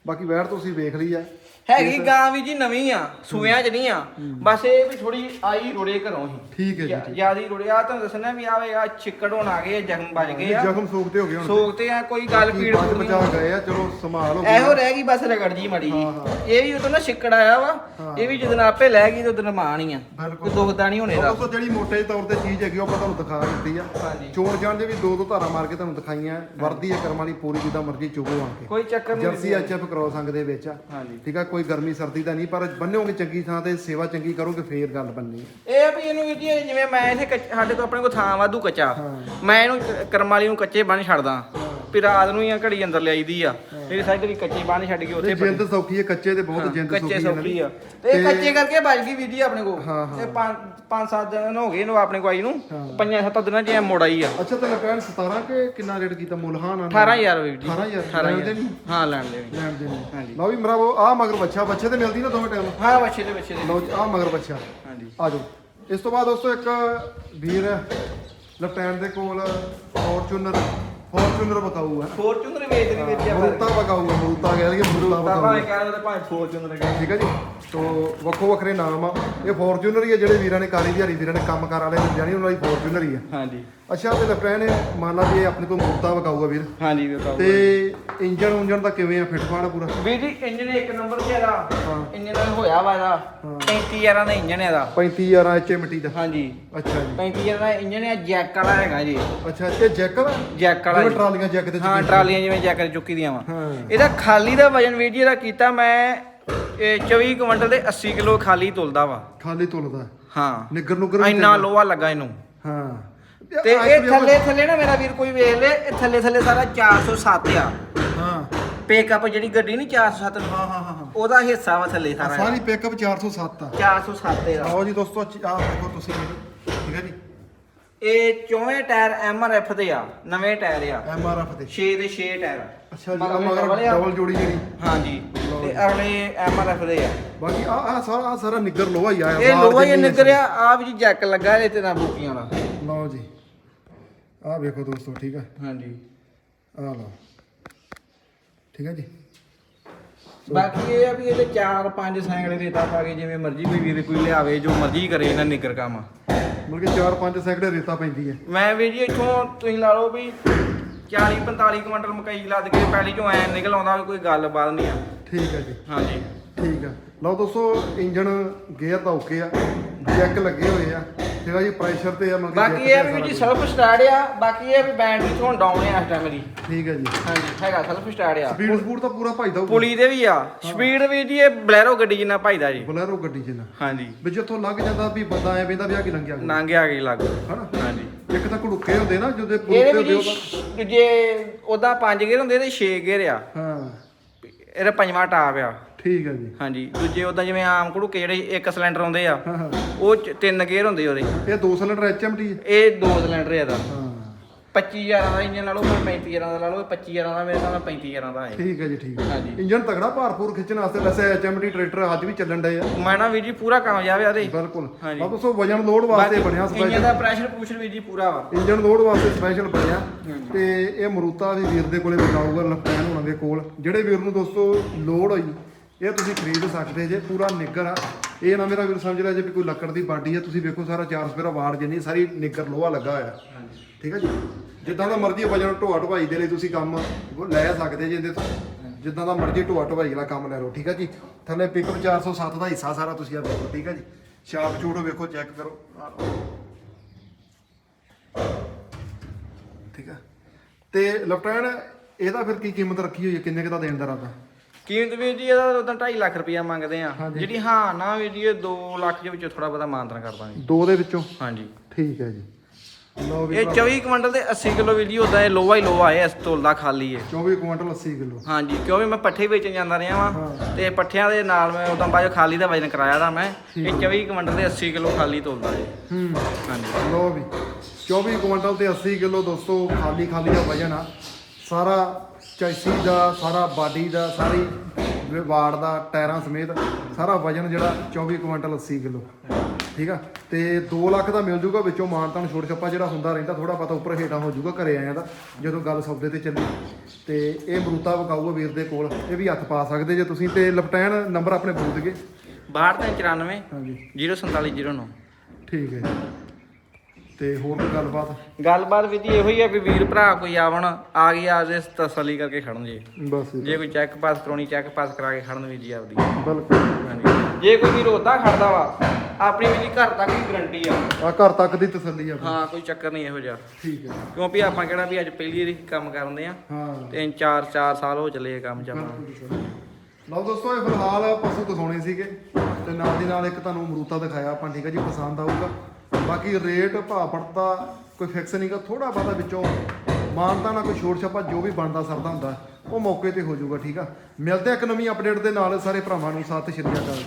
Speaker 1: ਬਾਕੀ ਵੈਟ ਤੁਸੀਂ ਵੇਖ ਲਈ ਆ।
Speaker 2: ਹੈਗੀ ਗਾਂ ਵੀ ਜੀ ਨਵੀਂ ਆ ਸੂਇਆਂ ਚ ਨਹੀਂ ਆ। ਬਸ ਇਹ ਵੀ ਥੋੜੀ ਆਈ ਰੋੜੇ ਘਰੋਂ ਹੀ।
Speaker 1: ਠੀਕ ਹੈ ਜੀ ਠੀਕ।
Speaker 2: ਜਿਆਦੀ ਰੋੜੇ ਆ ਤੁਹਾਨੂੰ ਦੱਸਣਾ ਵੀ ਆਵੇ ਆ ਛਿੱਕੜ ਹੋਣ ਆ ਗਏ ਜ਼ਖਮ ਵੱਜ ਗਏ ਆ।
Speaker 1: ਜ਼ਖਮ ਸੋਕਤੇ ਹੋ ਗਏ ਹੁਣ
Speaker 2: ਸੋਗ ਤੇ ਆ ਕੋਈ ਗੱਲ ਪੀੜ ਪੂੜ
Speaker 1: ਬਚਾ
Speaker 2: ਨਹੀਂ
Speaker 1: ਗਏ ਆ ਚਲੋ ਸੰਭਾਲ ਹੋ
Speaker 2: ਇਹੋ ਰਹਿ ਗਈ ਬਸ ਰਗੜ ਜੀ ਮੜੀ ਜੀ
Speaker 1: ਹਾਂ, ਹਾਂ।
Speaker 2: ਇਹ ਵੀ ਉਦੋਂ ਨਾ ਛਿੱਕੜ ਆਇਆ ਵਾ
Speaker 1: ਹਾਂ।
Speaker 2: ਇਹ ਵੀ ਜਦੋਂ ਆਪੇ ਲੈ ਗਈ ਤੇ ਉਦੋਂ ਮਾਣ ਹੀ ਆ।
Speaker 1: ਬਿਲਕੁਲ।
Speaker 2: ਕੋਈ ਦੁਖਦਾ ਨਹੀਂ ਹੋਣੇ ਦਾ
Speaker 1: ਦੋਸਤੋ ਜਿਹੜੀ ਮੋਟੇ ਤੌਰ ਤੇ ਚੀਜ਼ ਹੈਗੀ ਉਹ ਆਪਾਂ ਤੁਹਾਨੂੰ ਦਿਖਾ ਦਿੱਤੀ ਆ।
Speaker 2: ਹਾਂਜੀ।
Speaker 1: ਚੋਣ ਜਾਣ ਦੇ ਵੀ ਦੋ ਦੋ ਧਾਰਾਂ ਮਾਰ ਕੇ ਤੁਹਾਨੂੰ ਦਿਖਾਈਆਂ। ਵਰਦੀ ਹੈ ਕਰਮ ਵਾਲੀ ਪੂਰੀ ਜਿੱਦਾਂ ਮਰਜ਼ੀ ਚੁਗੋ ਆ ਕੇ।
Speaker 2: ਕੋਈ ਚੱਕਰ ਨਹੀਂ
Speaker 1: ਜਰਸੀ ਐਚਐਫ ਕ੍ਰੋਸ ਅੰਗ ਦੇ ਵਿੱਚ ਆ।
Speaker 2: ਹਾਂਜੀ।
Speaker 1: ਠੀਕ ਆ ਕੋਈ ਗਰਮੀ ਸਰਦੀ ਦਾ ਨਹੀਂ ਪਰ ਬੰਨੋਗੇ ਚੰਗੀ ਥਾਂ ਤੇ ਸੇਵਾ ਚੰਗੀ ਕਰੋਗੇ ਫੇਰ ਗੱਲ ਬੰਨੀ
Speaker 2: ਇਹ ਆ ਵੀ ਇਹਨੂੰ ਵੀਰ ਜੀ ਜਿਵੇਂ ਮੈਂ ਇੱਥੇ ਕੱਚ- ਸਾਡੇ ਕੋਲ ਆਪਣੇ ਕੋਲ ਥਾਂ ਵਾਧੂ ਕੱਚਾ। ਮੈਂ ਇਹਨੂੰ ਕ- ਕਰਮ ਵਾਲੀ ਨੂੰ ਕੱਚੇ ਬੰਨ ਛੱਡਦਾ। ਵੀ ਰਾਤ ਨੂੰ ਹੀ ਆ ਘੜੀ ਅੰਦਰ ਲਿਆਈਦੀ ਆ। ਇਹ ਸਾਈਡ ਦੀ ਕੱਚੇ ਬੰਨ ਛੱਡ ਕੇ ਉੱਥੇ
Speaker 1: ਜਿੰਦ ਸੌਖੀ ਹੈ ਕੱਚੇ ਤੇ ਬਹੁਤ ਜਿੰਦ ਸੌਖੀ
Speaker 2: ਕੱਚੇ
Speaker 1: ਹੈ
Speaker 2: ਸੌਖੀ ਆ। ਤੇ ਇਹ ਕੱਚੇ ਕਰਕੇ ਬਚ ਗਈ ਵੀਰ ਜੀ ਆਪਣੇ ਕੋਲ।
Speaker 1: ਹਾਂ।
Speaker 2: ਤੇ ਪੰਜ ਪੰਜ ਸੱਤ ਦਿਨ ਹੋ ਗਏ ਇਹਨੂੰ ਆਪਣੇ ਕੋਲ ਆਈ ਨੂੰ। ਪੰਜਾਂ ਸੱਤਾਂ ਦਿਨਾਂ 'ਚ ਇਹ ਮੁੜ ਆਈ ਆ।
Speaker 1: ਅੱਛਾ ਤੇ ਲਪੈਣ 17 ਕਿ ਕਿੰਨਾ ਰੇਟ ਕੀਤਾ? ਮੁੱਲ ਹਾਂ ਨਾ
Speaker 2: 18000 ਵੀਰ ਜੀ।
Speaker 1: 18,000 ਲੈਣ ਦੇ ਨਹੀਂ?
Speaker 2: ਹਾਂ ਲੈਣ ਦੇ।
Speaker 1: ਲੈਣ ਦੇ ਨੇ
Speaker 2: ਹਾਂਜੀ।
Speaker 1: ਲਓ ਵੀ ਮਰਾਵੋ ਆ ਮਗਰ ਬੱਚਾ ਬੱਚੇ ਤੇ ਮਿਲਦੀ ਨਾ ਦੋਵੇਂ ਟਾਈਮ
Speaker 2: ਹਾਂ ਬੱਚੇ ਦੇ ਬੱਚੇ ਦੇ
Speaker 1: ਲਓ ਆ ਮਗਰ ਬੱਚਾ
Speaker 2: ਹਾਂਜੀ।
Speaker 1: ਆ ਜਾਓ ਇਸ ਤੋਂ ਬਾਅਦ ਦੋਸਤੋ ਇੱਕ ਵੀਰ ਲਪੈਣ ਦੇ ਕੋਲ ਫੋਰਚੂਨਰ ਫੋਰਚੂਨਰ ਬਕਾਊ ਹੈ
Speaker 2: ਫੋਰਚੂਨਰ ਵੇਚਦੀ ਵੀਰ ਜੀ
Speaker 1: ਮਰੂਤਾ ਬਕਾਊ ਹੈ ਮਰੂਤਾ ਕਹਿ ਲਈਏ ਮਰੂਤਾ ਬਕਾਊ
Speaker 2: ਭਾਵੇਂ ਕਹਿ ਲਓ ਤੇ ਭਾਵੇਂ ਫੋਰਚੂਨਰ ਕਹਿ
Speaker 1: ਠੀਕ ਹੈ ਜੀ? ਤੋ ਵੱਖੋ ਵੱਖਰੇ ਨਾਮ ਆ। ਇਹ ਫੋਰਚੂਨਰ ਹੀ ਆ ਜਿਹੜੇ ਵੀਰਾਂ ਨੇ ਕਾਲੀ ਦਿਹਾੜੀ ਵੀਰਾਂ ਨੇ ਕੰਮ ਕਾਰ ਵਾਲੇ ਨੇ ਜਾਣੀ ਉਹਨਾਂ ਦੀ ਫੋਰਚੂਨਰ ਹੀ ਆ।
Speaker 2: ਹਾਂਜੀ।
Speaker 1: ਅੱਛਾ ਤੇ ਲਪੈਣ ਮੰਨ ਲਾ ਵੀ ਇਹ ਆਪਣੇ ਕੋਲ ਮਰੂਤਾ ਬਕਾਊ ਆ ਵੀਰ।
Speaker 2: ਹਾਂਜੀ ਵੀਰ ਸਾਹਿਬ
Speaker 1: ਤੇ ਇੰਜਨ ਉਂਜਨ ਦਾ ਕਿਵੇਂ ਆ ਫਿੱਟ ਫਾੜ ਪੂਰਾ?
Speaker 2: ਵੀਰ ਜੀ ਇੰਜਨ ਇੱਕ ਨੰਬਰ ਤੇ ਇਹਦਾ।
Speaker 1: ਹਾਂ।
Speaker 2: ਇੰਜਨ ਦਾ ਹੋਇਆ ਵਾ ਇਹਦਾ।
Speaker 1: ਹਾਂ।
Speaker 2: 35000 ਦਾ ਇੰਜਨ ਇਹਦਾ।
Speaker 1: 35000 ਐਚ ਮਿੱਟੀ ਦਾ।
Speaker 2: ਹਾਂਜੀ।
Speaker 1: ਅੱਛਾ ਜੀ।
Speaker 2: 35000 ਦਾ ਇੰਜਨ ਹੈ ਜੈਕ ਵਾਲਾ ਹੈਗਾ ਜੀ।
Speaker 1: ਅੱਛਾ ਇਹ ਜੈਕ ਦਾ
Speaker 2: ਜੈਕ ਵਾਲਾ
Speaker 1: ਜਿਵੇਂ
Speaker 2: ਜੀ।
Speaker 1: ਟਰਾਲੀਆਂ ਜੈਕ ਤੇ
Speaker 2: ਹਾਂ
Speaker 1: ਚੁੱਕੀ
Speaker 2: ਟਰਾਲੀਆਂ ਜਿਵੇਂ ਜੈਕ ਤੇ ਚੁੱਕੀ ਦੀਆਂ ਵਾ। ਇਹਦਾ ਖਾਲੀ ਦਾ ਵਜਨ ਵੀਰ ਜੀ ਇਹਦਾ ਕੀਤਾ ਮੈਂ ਇਹ 24 ਕੁਇੰਟਲ ਦੇ 80 ਕਿਲੋ ਖਾਲੀ ਤੁਲਦਾ ਵਾ।
Speaker 1: ਖਾਲੀ ਤੁਲਦਾ।
Speaker 2: ਹਾਂ।
Speaker 1: ਨਿੱਗਰ ਨੁੱਗਰ
Speaker 2: ਇੰਨਾ। ਲੋਹਾ ਲੱਗਾ ਇਹਨੂੰ।
Speaker 1: ਹਾਂ।
Speaker 2: ਤੇ ਇਹ ਥੱਲੇ ਥੱਲੇ ਨਾ ਮੇਰਾ ਵੀਰ ਕੋਈ ਵੇਖ ਲੈ ਇਹ ਥੱਲੇ ਥੱਲੇ ਸਾਰਾ 407 ਆ।
Speaker 1: ਹਾਂ।
Speaker 2: ਪਿਕਅਪ ਜਿਹੜੀ ਗੱਡੀ ਨਹੀਂ 407
Speaker 1: ਹਾਂ ਹਾਂ ਹਾਂ
Speaker 2: ਉਹਦਾ ਹਿੱਸਾ ਵਾ ਥੱਲੇ
Speaker 1: ਆਹ
Speaker 2: ਸਾਰਾ
Speaker 1: ਸਾਰੀ ਪਿਕਅਪ 407 ਆ।
Speaker 2: 407 ਇਹਦਾ।
Speaker 1: ਆਓ ਜੀ ਦੋਸਤੋ ਆ ਦੇਖੋ ਤੁਸੀਂ ਠੀਕ ਹੈ ਜੀ?
Speaker 2: ਇਹ ਚੌਵੇਂ ਟਾਇਰ ਐਮਆਰਐਫ ਦੇ ਆ ਨਵੇਂ ਟਾਇਰ ਆ।
Speaker 1: ਐਮ ਆਰ ਐਫ ਦੇ।
Speaker 2: 6 ਦੇ 6 ਟਾਇਰ
Speaker 1: ਅੱਛਾ ਜੀ ਆ ਮਗਰ
Speaker 2: ਡਬਲ ਆ।
Speaker 1: ਜੋੜੀ ਜਿਹੜੀ।
Speaker 2: ਹਾਂਜੀ।
Speaker 1: ਲਓ
Speaker 2: ਤੇ। ਅਗਲੇ ਐਮਆਰਐਫ ਦੇ ਆ।
Speaker 1: ਬਾਕੀ ਆ ਆ ਸਾਰਾ ਆ ਸਾਰਾ ਨਿੱਗਰ ਲੋਹਾ ਹੀ ਆ।
Speaker 2: ਇਹ ਲੋਹਾ ਹੀ ਨਿਕਰਿਆ ਆ। ਵੀ ਜੀ ਜੈਕ ਲੱਗਾ ਇਹਦੇ ਤੇ ਨਾ ਬੂਕੀਆਂ ਵਾਲਾ
Speaker 1: ਲਓ ਜੀ। ਆ ਵੇਖੋ ਦੋਸਤੋ ਠੀਕ ਹੈ
Speaker 2: ਹਾਂਜੀ।
Speaker 1: ਆ ਲਓ। ਠੀਕ ਹੈ ਜੀ?
Speaker 2: ਬਾਕੀ ਇਹ ਆ ਵੀ ਇਹਦੇ 4-5 ਸੈਂਕੜੇ ਰੇਤਾ ਪਾ ਕੇ ਜਿਵੇਂ ਮਰਜ਼ੀ ਕੋਈ ਵੀਰ ਕੋਈ ਲਿਆਵੇ ਜੋ ਮਰਜ਼ੀ ਕਰੇ ਇਹਨਾਂ ਨਿਕਰ ਕੰਮ।
Speaker 1: ਮਤਲਬ ਕਿ 4-5 ਸੈਂਕੜੇ ਰੇਤਾ ਪੈਂਦੀ ਹੈ
Speaker 2: ਮੈਂ ਵੀ ਜੀ ਇੱਥੋਂ ਤੁਸੀਂ ਲਾ ਲਓ ਵੀ 40-45 ਕੁਇੰਟਲ ਮਕਈ ਲੱਦ ਕੇ ਪਹਿਲੀ ਚੋਂ ਐ ਨਿਕਲ ਆਉਂਦਾ ਕੋਈ ਗੱਲਬਾਤ ਨਹੀਂ ਆ।
Speaker 1: ਠੀਕ ਹੈ ਜੀ।
Speaker 2: ਹਾਂਜੀ।
Speaker 1: ਠੀਕ ਆ। ਲਓ ਦੋਸਤੋ ਇੰਜਨ ਗੇਅਰ ਦਾ ਓਕੇ ਆ ਚੈੱਕ ਲੱਗੇ ਹੋਏ ਆ। ਠੀਕ ਆ ਜੀ ਪ੍ਰੈਸ਼ਰ ਤੇ ਆ ਮਤਲਬ ਕਿ
Speaker 2: ਬਾਕੀ ਇਹ
Speaker 1: ਤੇ
Speaker 2: ਵੀ ਜੀ ਸੈਲਫ ਸਟਾਰਟ ਆ ਬਾਕੀ ਇਹ ਵੀ ਬੈਟਰੀ ਤੋਂ ਡਾਊਨ ਆ ਇਸ ਟਾਈਮ ਦੀ।
Speaker 1: ਠੀਕ ਹੈ ਜੀ।
Speaker 2: ਹਾਂਜੀ ਹੈਗਾ ਸੈਲਫ ਸਟਾਰਟ ਆ।
Speaker 1: ਸਪੀਡ ਸਪੂਡ ਤਾਂ ਪੂਰਾ ਭਾਈਦਾ
Speaker 2: ਪੁਲੀ ਦੇ ਵੀ ਆ। ਸਪੀਡ ਵੀ ਜੀ ਇਹ ਬਲੈਰੋ ਗੱਡੀ ਜਿੰਨਾ ਭਾਈਦਾ ਜੀ।
Speaker 1: ਬਲੈਰੋ ਗੱਡੀ ਚ ਨਾ
Speaker 2: ਹਾਂਜੀ।
Speaker 1: ਵੀ ਜਿੱਥੋਂ ਲੰਘ ਜਾਂਦਾ ਵੀ ਬੰਦਾ ਐ ਵੇਂਦਾ ਵੀ ਆ ਕੀ ਲੰਘਿਆ ਕੋਈ।
Speaker 2: ਨਾਂਗੇ ਆ ਗਈ ਲੱਗ।
Speaker 1: ਹਨਾ?
Speaker 2: ਹਾਂਜੀ।
Speaker 1: ਇੱਕ ਤਾਂ ਘੜੁੱਕੇ ਹੁੰਦੇ ਨਾ ਜਦੋਂ ਪੁਲ ਤੇ ਹੁੰਦੇ
Speaker 2: ਜੀ
Speaker 1: ਉਹਦਾ।
Speaker 2: ਦੂਜੇ ਉਹਦਾ ਪੰਜ ਗੇਅਰ ਹੁੰਦੇ ਤੇ 6 ਗੇਅਰ ਆ।
Speaker 1: ਹਾਂ।
Speaker 2: ਇਹਦਾ ਪੰਜਵਾਂ ਟਾਪ ਆ।
Speaker 1: ਠੀਕ ਹੈ ਜੀ।
Speaker 2: ਹਾਂਜੀ ਦੂਜੇ ਉਹਦਾ ਜਿਵੇਂ ਆਮ ਘੜੂਕੇ ਜਿਹੜੇ ਇੱਕ ਸਿਲੰਡਰ ਆਉਂਦੇ ਆ
Speaker 1: ਹਾਂ ਹਾਂ।
Speaker 2: ਉਹ ਚ ਤਿੰਨ ਗੇਅਰ ਹੁੰਦੇ ਉਹਦੇ।
Speaker 1: ਇਹ ਦੋ ਸਿਲੰਡਰ ਐਚਐਮਟੀ ਹੈ
Speaker 2: ਇਹ ਦੋ ਸਿਲੰਡਰ ਆ ਦਾ
Speaker 1: ਹਾਂ।
Speaker 2: 25000 ਦਾ ਇੰਜਨ ਲਾ ਲਓ 35000 ਦਾ ਲਾ ਲਓ 25000 ਦਾ ਮੇਰੇ ਨਾਲ 35000 ਦਾ ਹੈ।
Speaker 1: ਠੀਕ ਹੈ ਜੀ ਠੀਕ ਹੈ
Speaker 2: ਹਾਂਜੀ।
Speaker 1: ਇੰਜਨ ਤਗੜਾ ਭਾਰਪੂਰ ਖਿੱਚਣ ਵਾਸਤੇ ਵੈਸੇ ਐਚਐਮਡੀ ਟਰੈਕਟਰ ਅੱਜ ਵੀ ਚੱਲਣ ਡਏ ਆ।
Speaker 2: ਮੈਂ ਨਾ ਵੀਰ ਜੀ ਪੂਰਾ ਕਾਮਯਾਬ ਆ ਦੇ
Speaker 1: ਬਿਲਕੁਲ।
Speaker 2: ਹਾਂਜੀ।
Speaker 1: ਆ ਦੋਸਤੋ ਵਜਨ ਲੋਡ ਵਾਸਤੇ ਬਣਿਆ
Speaker 2: ਇੰਜਨ
Speaker 1: ਸਪੈਸ਼ਲ
Speaker 2: ਦਾ ਪ੍ਰੈਸ਼ਰ ਪੂਸ਼ਰ ਵੀਰ ਜੀ ਪੂਰਾ ਵਾ।
Speaker 1: ਇੰਜਨ ਲੋਡ ਵਾਸਤੇ ਸਪੈਸ਼ਲ ਬਣਿਆ। ਤੇ ਇਹ ਮਰੂਤਾ ਵੀ ਵੀਰ ਦੇ ਕੋਲੇ ਬਤਾਊਗਾ ਲਪੈਨ ਹੋਣਾ ਦੇ ਕੋਲ। ਜਿਹੜੇ ਵੀਰ ਨੂੰ ਦੋਸਤੋ ਲੋਡ ਹੋਈ ਇਹ ਤੁਸੀਂ ਖਰੀਦ ਸਕਦੇ ਜੇ ਪੂਰਾ ਨਿੱਗਰ ਆ। ਇਹ ਨਾ ਮੇਰਾ ਵੀਰ ਸਮਝ ਲਿਆ ਜੇ ਵੀ ਕੋਈ ਲੱਕੜ ਦੀ ਬਾਡੀ ਆ ਤੁਸੀਂ ਵੇਖੋ ਸਾਰਾ ਚਾਰ ਸਪੇਰਾ ਵਾੜ ਜਿੰਨੀ ਸਾਰੀ ਨਿੱਗਰ ਲੋਹਾ ਲੱਗਾ ਹੋਇਆ। ਠੀਕ ਹੈ ਜੀ? ਜਿੱਦਾਂ ਦਾ ਮਰਜ਼ੀ ਵਜਨ ਢੋਆ ਢਵਾਈ ਦੇ ਲਈ ਤੁਸੀਂ ਕੰਮ ਲੈ ਸਕਦੇ ਜੇ ਇਹਦੇ ਤੋਂ। ਜਿੱਦਾਂ ਦਾ ਮਰਜ਼ੀ ਢੋਆ ਢਵਾਈ ਵਾਲਾ ਕੰਮ ਲੈ ਲਓ ਠੀਕ ਹੈ ਜੀ? ਥੱਲੇ ਪਿਕਅਪ 407 ਦਾ ਹਿੱਸਾ ਸਾਰਾ ਤੁਸੀਂ ਆ ਵੇਖੋ ਠੀਕ ਹੈ ਜੀ? ਸ਼ਾਪ ਚੂਟ ਵੇਖੋ ਚੈੱਕ ਕਰੋ। ਠੀਕ ਆ? ਤੇ ਲੈਫਟਨ ਇਹਦਾ ਫਿਰ ਕੀ ਕੀਮਤ ਰੱਖੀ ਹੋਈ ਹੈ? ਕਿੰਨੇ ਕੁ ਦਾ ਦੇਣ ਦਾ ਰਾਦਾ
Speaker 2: ਕੀਮਤ ਵੀਰ ਜੀ ਇਹਦਾ ਉਦੋਂ 2.5 ਲੱਖ ਰੁਪਇਆ ਮੰਗਦੇ ਆ।
Speaker 1: ਹਾਂਜੀ।
Speaker 2: ਜਿਹੜੀ ਹਾਂ ਨਾ ਵੀਰ ਜੀ ਇਹ 2 ਲੱਖ ਦੇ ਵਿੱਚੋਂ ਥੋੜਾ ਬਹੁਤਾ ਮਾਨਤਨ ਕਰ ਦਾਂਗੇ।
Speaker 1: ਦੋ ਦੇ ਵਿੱਚੋਂ?
Speaker 2: ਹਾਂਜੀ।
Speaker 1: ਠੀਕ ਹੈ ਜੀ। ਲਓ ਵੀ
Speaker 2: ਇਹ 24 ਕੁਇੰਟਲ ਦੇ 80 ਕਿਲੋ ਵੀਰ ਜੀ ਉਦਾਂ ਇਹ ਲੋਹਾ ਹੀ ਲੋਹਾ ਹੈ ਇਸ ਤੋਲਦਾ ਖਾਲੀ ਹੈ
Speaker 1: 24 ਕੁਇੰਟਲ 80 ਕਿਲੋ।
Speaker 2: ਹਾਂਜੀ ਕਿਉਂਕਿ ਮੈਂ ਪੱਠੇ ਵੇਚਣ ਜਾਂਦਾ ਰਿਹਾ ਵਾਂ। ਤੇ ਪੱਠਿਆਂ ਦੇ ਨਾਲ ਮੈਂ ਉਦੋਂ ਬਾਅਦ ਖਾਲੀ ਦਾ ਵਜਨ ਕਰਾਇਆ ਦਾ ਮੈਂ। ਇਹ 24 ਕੁਇੰਟਲ ਦੇ 80 ਕਿਲੋ ਖਾਲੀ ਤੋਲਦਾ ਹੈ
Speaker 1: ਹੂੰ।
Speaker 2: ਹਾਂਜੀ।
Speaker 1: ਲਓ ਵੀ 24 ਕੁਇੰਟਲ ਤੇ 80 ਕਿਲੋ ਦੋਸਤੋ ਖਾਲੀ ਖਾਲੀ ਦਾ ਵਜਨ ਆ। ਸਾਰਾ ਚੈਸੀ ਦਾ ਸਾਰਾ ਬਾਡੀ ਦਾ ਸਾਰੀ ਵਾੜ ਦਾ ਟਾਇਰਾਂ ਸਮੇਤ ਸਾਰਾ ਵਜਨ ਜਿਹੜਾ 24 ਕੁਇੰਟਲ 80 ਕਿਲੋ। ਠੀਕ ਆ? ਤੇ 2 ਲੱਖ ਦਾ ਮਿਲ ਜੂਗਾ ਵਿੱਚੋਂ ਮਾਨਤਾਨ ਛੋਟ ਛੱਪਾ ਜਿਹੜਾ ਹੁੰਦਾ ਰਹਿੰਦਾ ਥੋੜਾ ਪਤਾ ਉੱਪਰ ਹੇਠਾਂ ਹੋ ਜੂਗਾ ਘਰੇ ਆਇਆ ਦਾ ਜਦੋਂ ਗੱਲ ਸੌਦੇ ਤੇ ਚੱਲੀ। ਤੇ ਇਹ ਮਰੂਤਾ ਵਿਕਾਊਗਾ ਵੀਰ ਦੇ ਕੋਲ ਇਹ ਵੀ ਹੱਥ ਪਾ ਸਕਦੇ ਜੇ ਤੁਸੀਂ ਤੇ ਲਪਟੈਨ ਨੰਬਰ ਆਪਣੇ ਬੋਲ ਦਈਏ
Speaker 2: 6294
Speaker 1: ਹਾਂਜੀ।
Speaker 2: 04709
Speaker 1: ਠੀਕ ਹੈ ਤੇ ਹੋਰ ਕੋਈ ਗੱਲਬਾਤ?
Speaker 2: ਗੱਲਬਾਤ ਜੀ ਇਹੋ ਹੀ ਆ ਵੀ ਵੀਰ ਭਰਾ ਕੋਈ ਆਵਣ ਆ ਗਈ ਆ ਜੇ ਤਸੱਲੀ ਕਰਕੇ ਖੜਨ ਜੀ।
Speaker 1: ਬਸ ਜੀ,
Speaker 2: ਜੇ ਕੋਈ ਚੈੱਕ ਪਾਸ ਕਰਾਉਣੀ ਚੈੱਕ ਪਾਸ ਕਰਾ ਕੇ ਖੜਨ ਵੀਰ ਜੀ ਆਪਦੀ।
Speaker 1: ਬਿਲਕੁਲ।
Speaker 2: ਹਾਂਜੀ। ਜੇ ਕੋਈ ਵੀਰ ਉਦਾਂ ਖੜਦਾ ਵਾ ਆਪਣੀ ਜੀ ਘਰ ਤੱਕ ਹੀ ਗਰੰਟੀ ਆ।
Speaker 1: ਆ ਘਰ ਤੱਕ ਦੀ ਤਸੱਲੀ ਆ ਆਪਣੀ।
Speaker 2: ਹਾਂ ਕੋਈ ਚੱਕਰ ਨਹੀਂ ਇਹੋ ਜਿਹਾ।
Speaker 1: ਠੀਕ ਹੈ।
Speaker 2: ਕਿਉਂਕਿ ਆਪਾਂ ਕਿਹੜਾ ਵੀ ਅੱਜ ਪਹਿਲੀ ਵਾਰੀ ਕੰਮ ਕਰਦੇ ਆ
Speaker 1: ਹਾਂ।
Speaker 2: ਤਿੰਨ ਚਾਰ ਚਾਰ ਸਾਲ ਹੋ ਚੱਲੇ ਇਹ ਕੰਮ ਚ ਆਪਾਂ।
Speaker 1: ਬਿਲਕੁਲ ਲਓ ਦੋਸਤੋ ਇਹ ਫਿਲਹਾਲ ਪਸ਼ੂ ਦਿਖਾਉਣੇ ਸੀਗੇ ਤੇ ਨਾਲ ਦੀ ਨਾਲ ਇੱਕ ਤੁਹਾਨੂੰ ਅਮਰੂਤਾ ਦਿਖਾਇਆ ਆਪਾਂ ਠੀਕ ਹੈ ਜੀ ਪਸੰਦ ਆਊਗਾ। ਬਾਕੀ ਰੇਟ ਭਾਅ ਪੜਤਾ, ਕੋਈ ਫਿਕਸ ਨਹੀਂਗਾ ਥੋੜਾ ਬਹੁਤਾ ਵਿੱਚੋਂ ਮਾਨਤਾ ਨਾ ਕੋਈ ਛੋਟ ਛਾਪਾ ਜੋ ਵੀ ਬਣਦਾ ਸਰਦਾ ਹੁੰਦਾ, ਉਹ ਮੌਕੇ ਤੇ ਹੋ ਜਾਊਗਾ, ਠੀਕ ਆ? ਮਿਲਦੇ ਆ ਇੱਕ ਨਵੀਂ ਅਪਡੇਟ ਦੇ ਨਾਲ ਸਾਰੇ ਭਰਾਵਾਂ ਨੂੰ ਸਤਿ ਸ਼੍ਰੀ ਅਕਾਲ ਜੀ।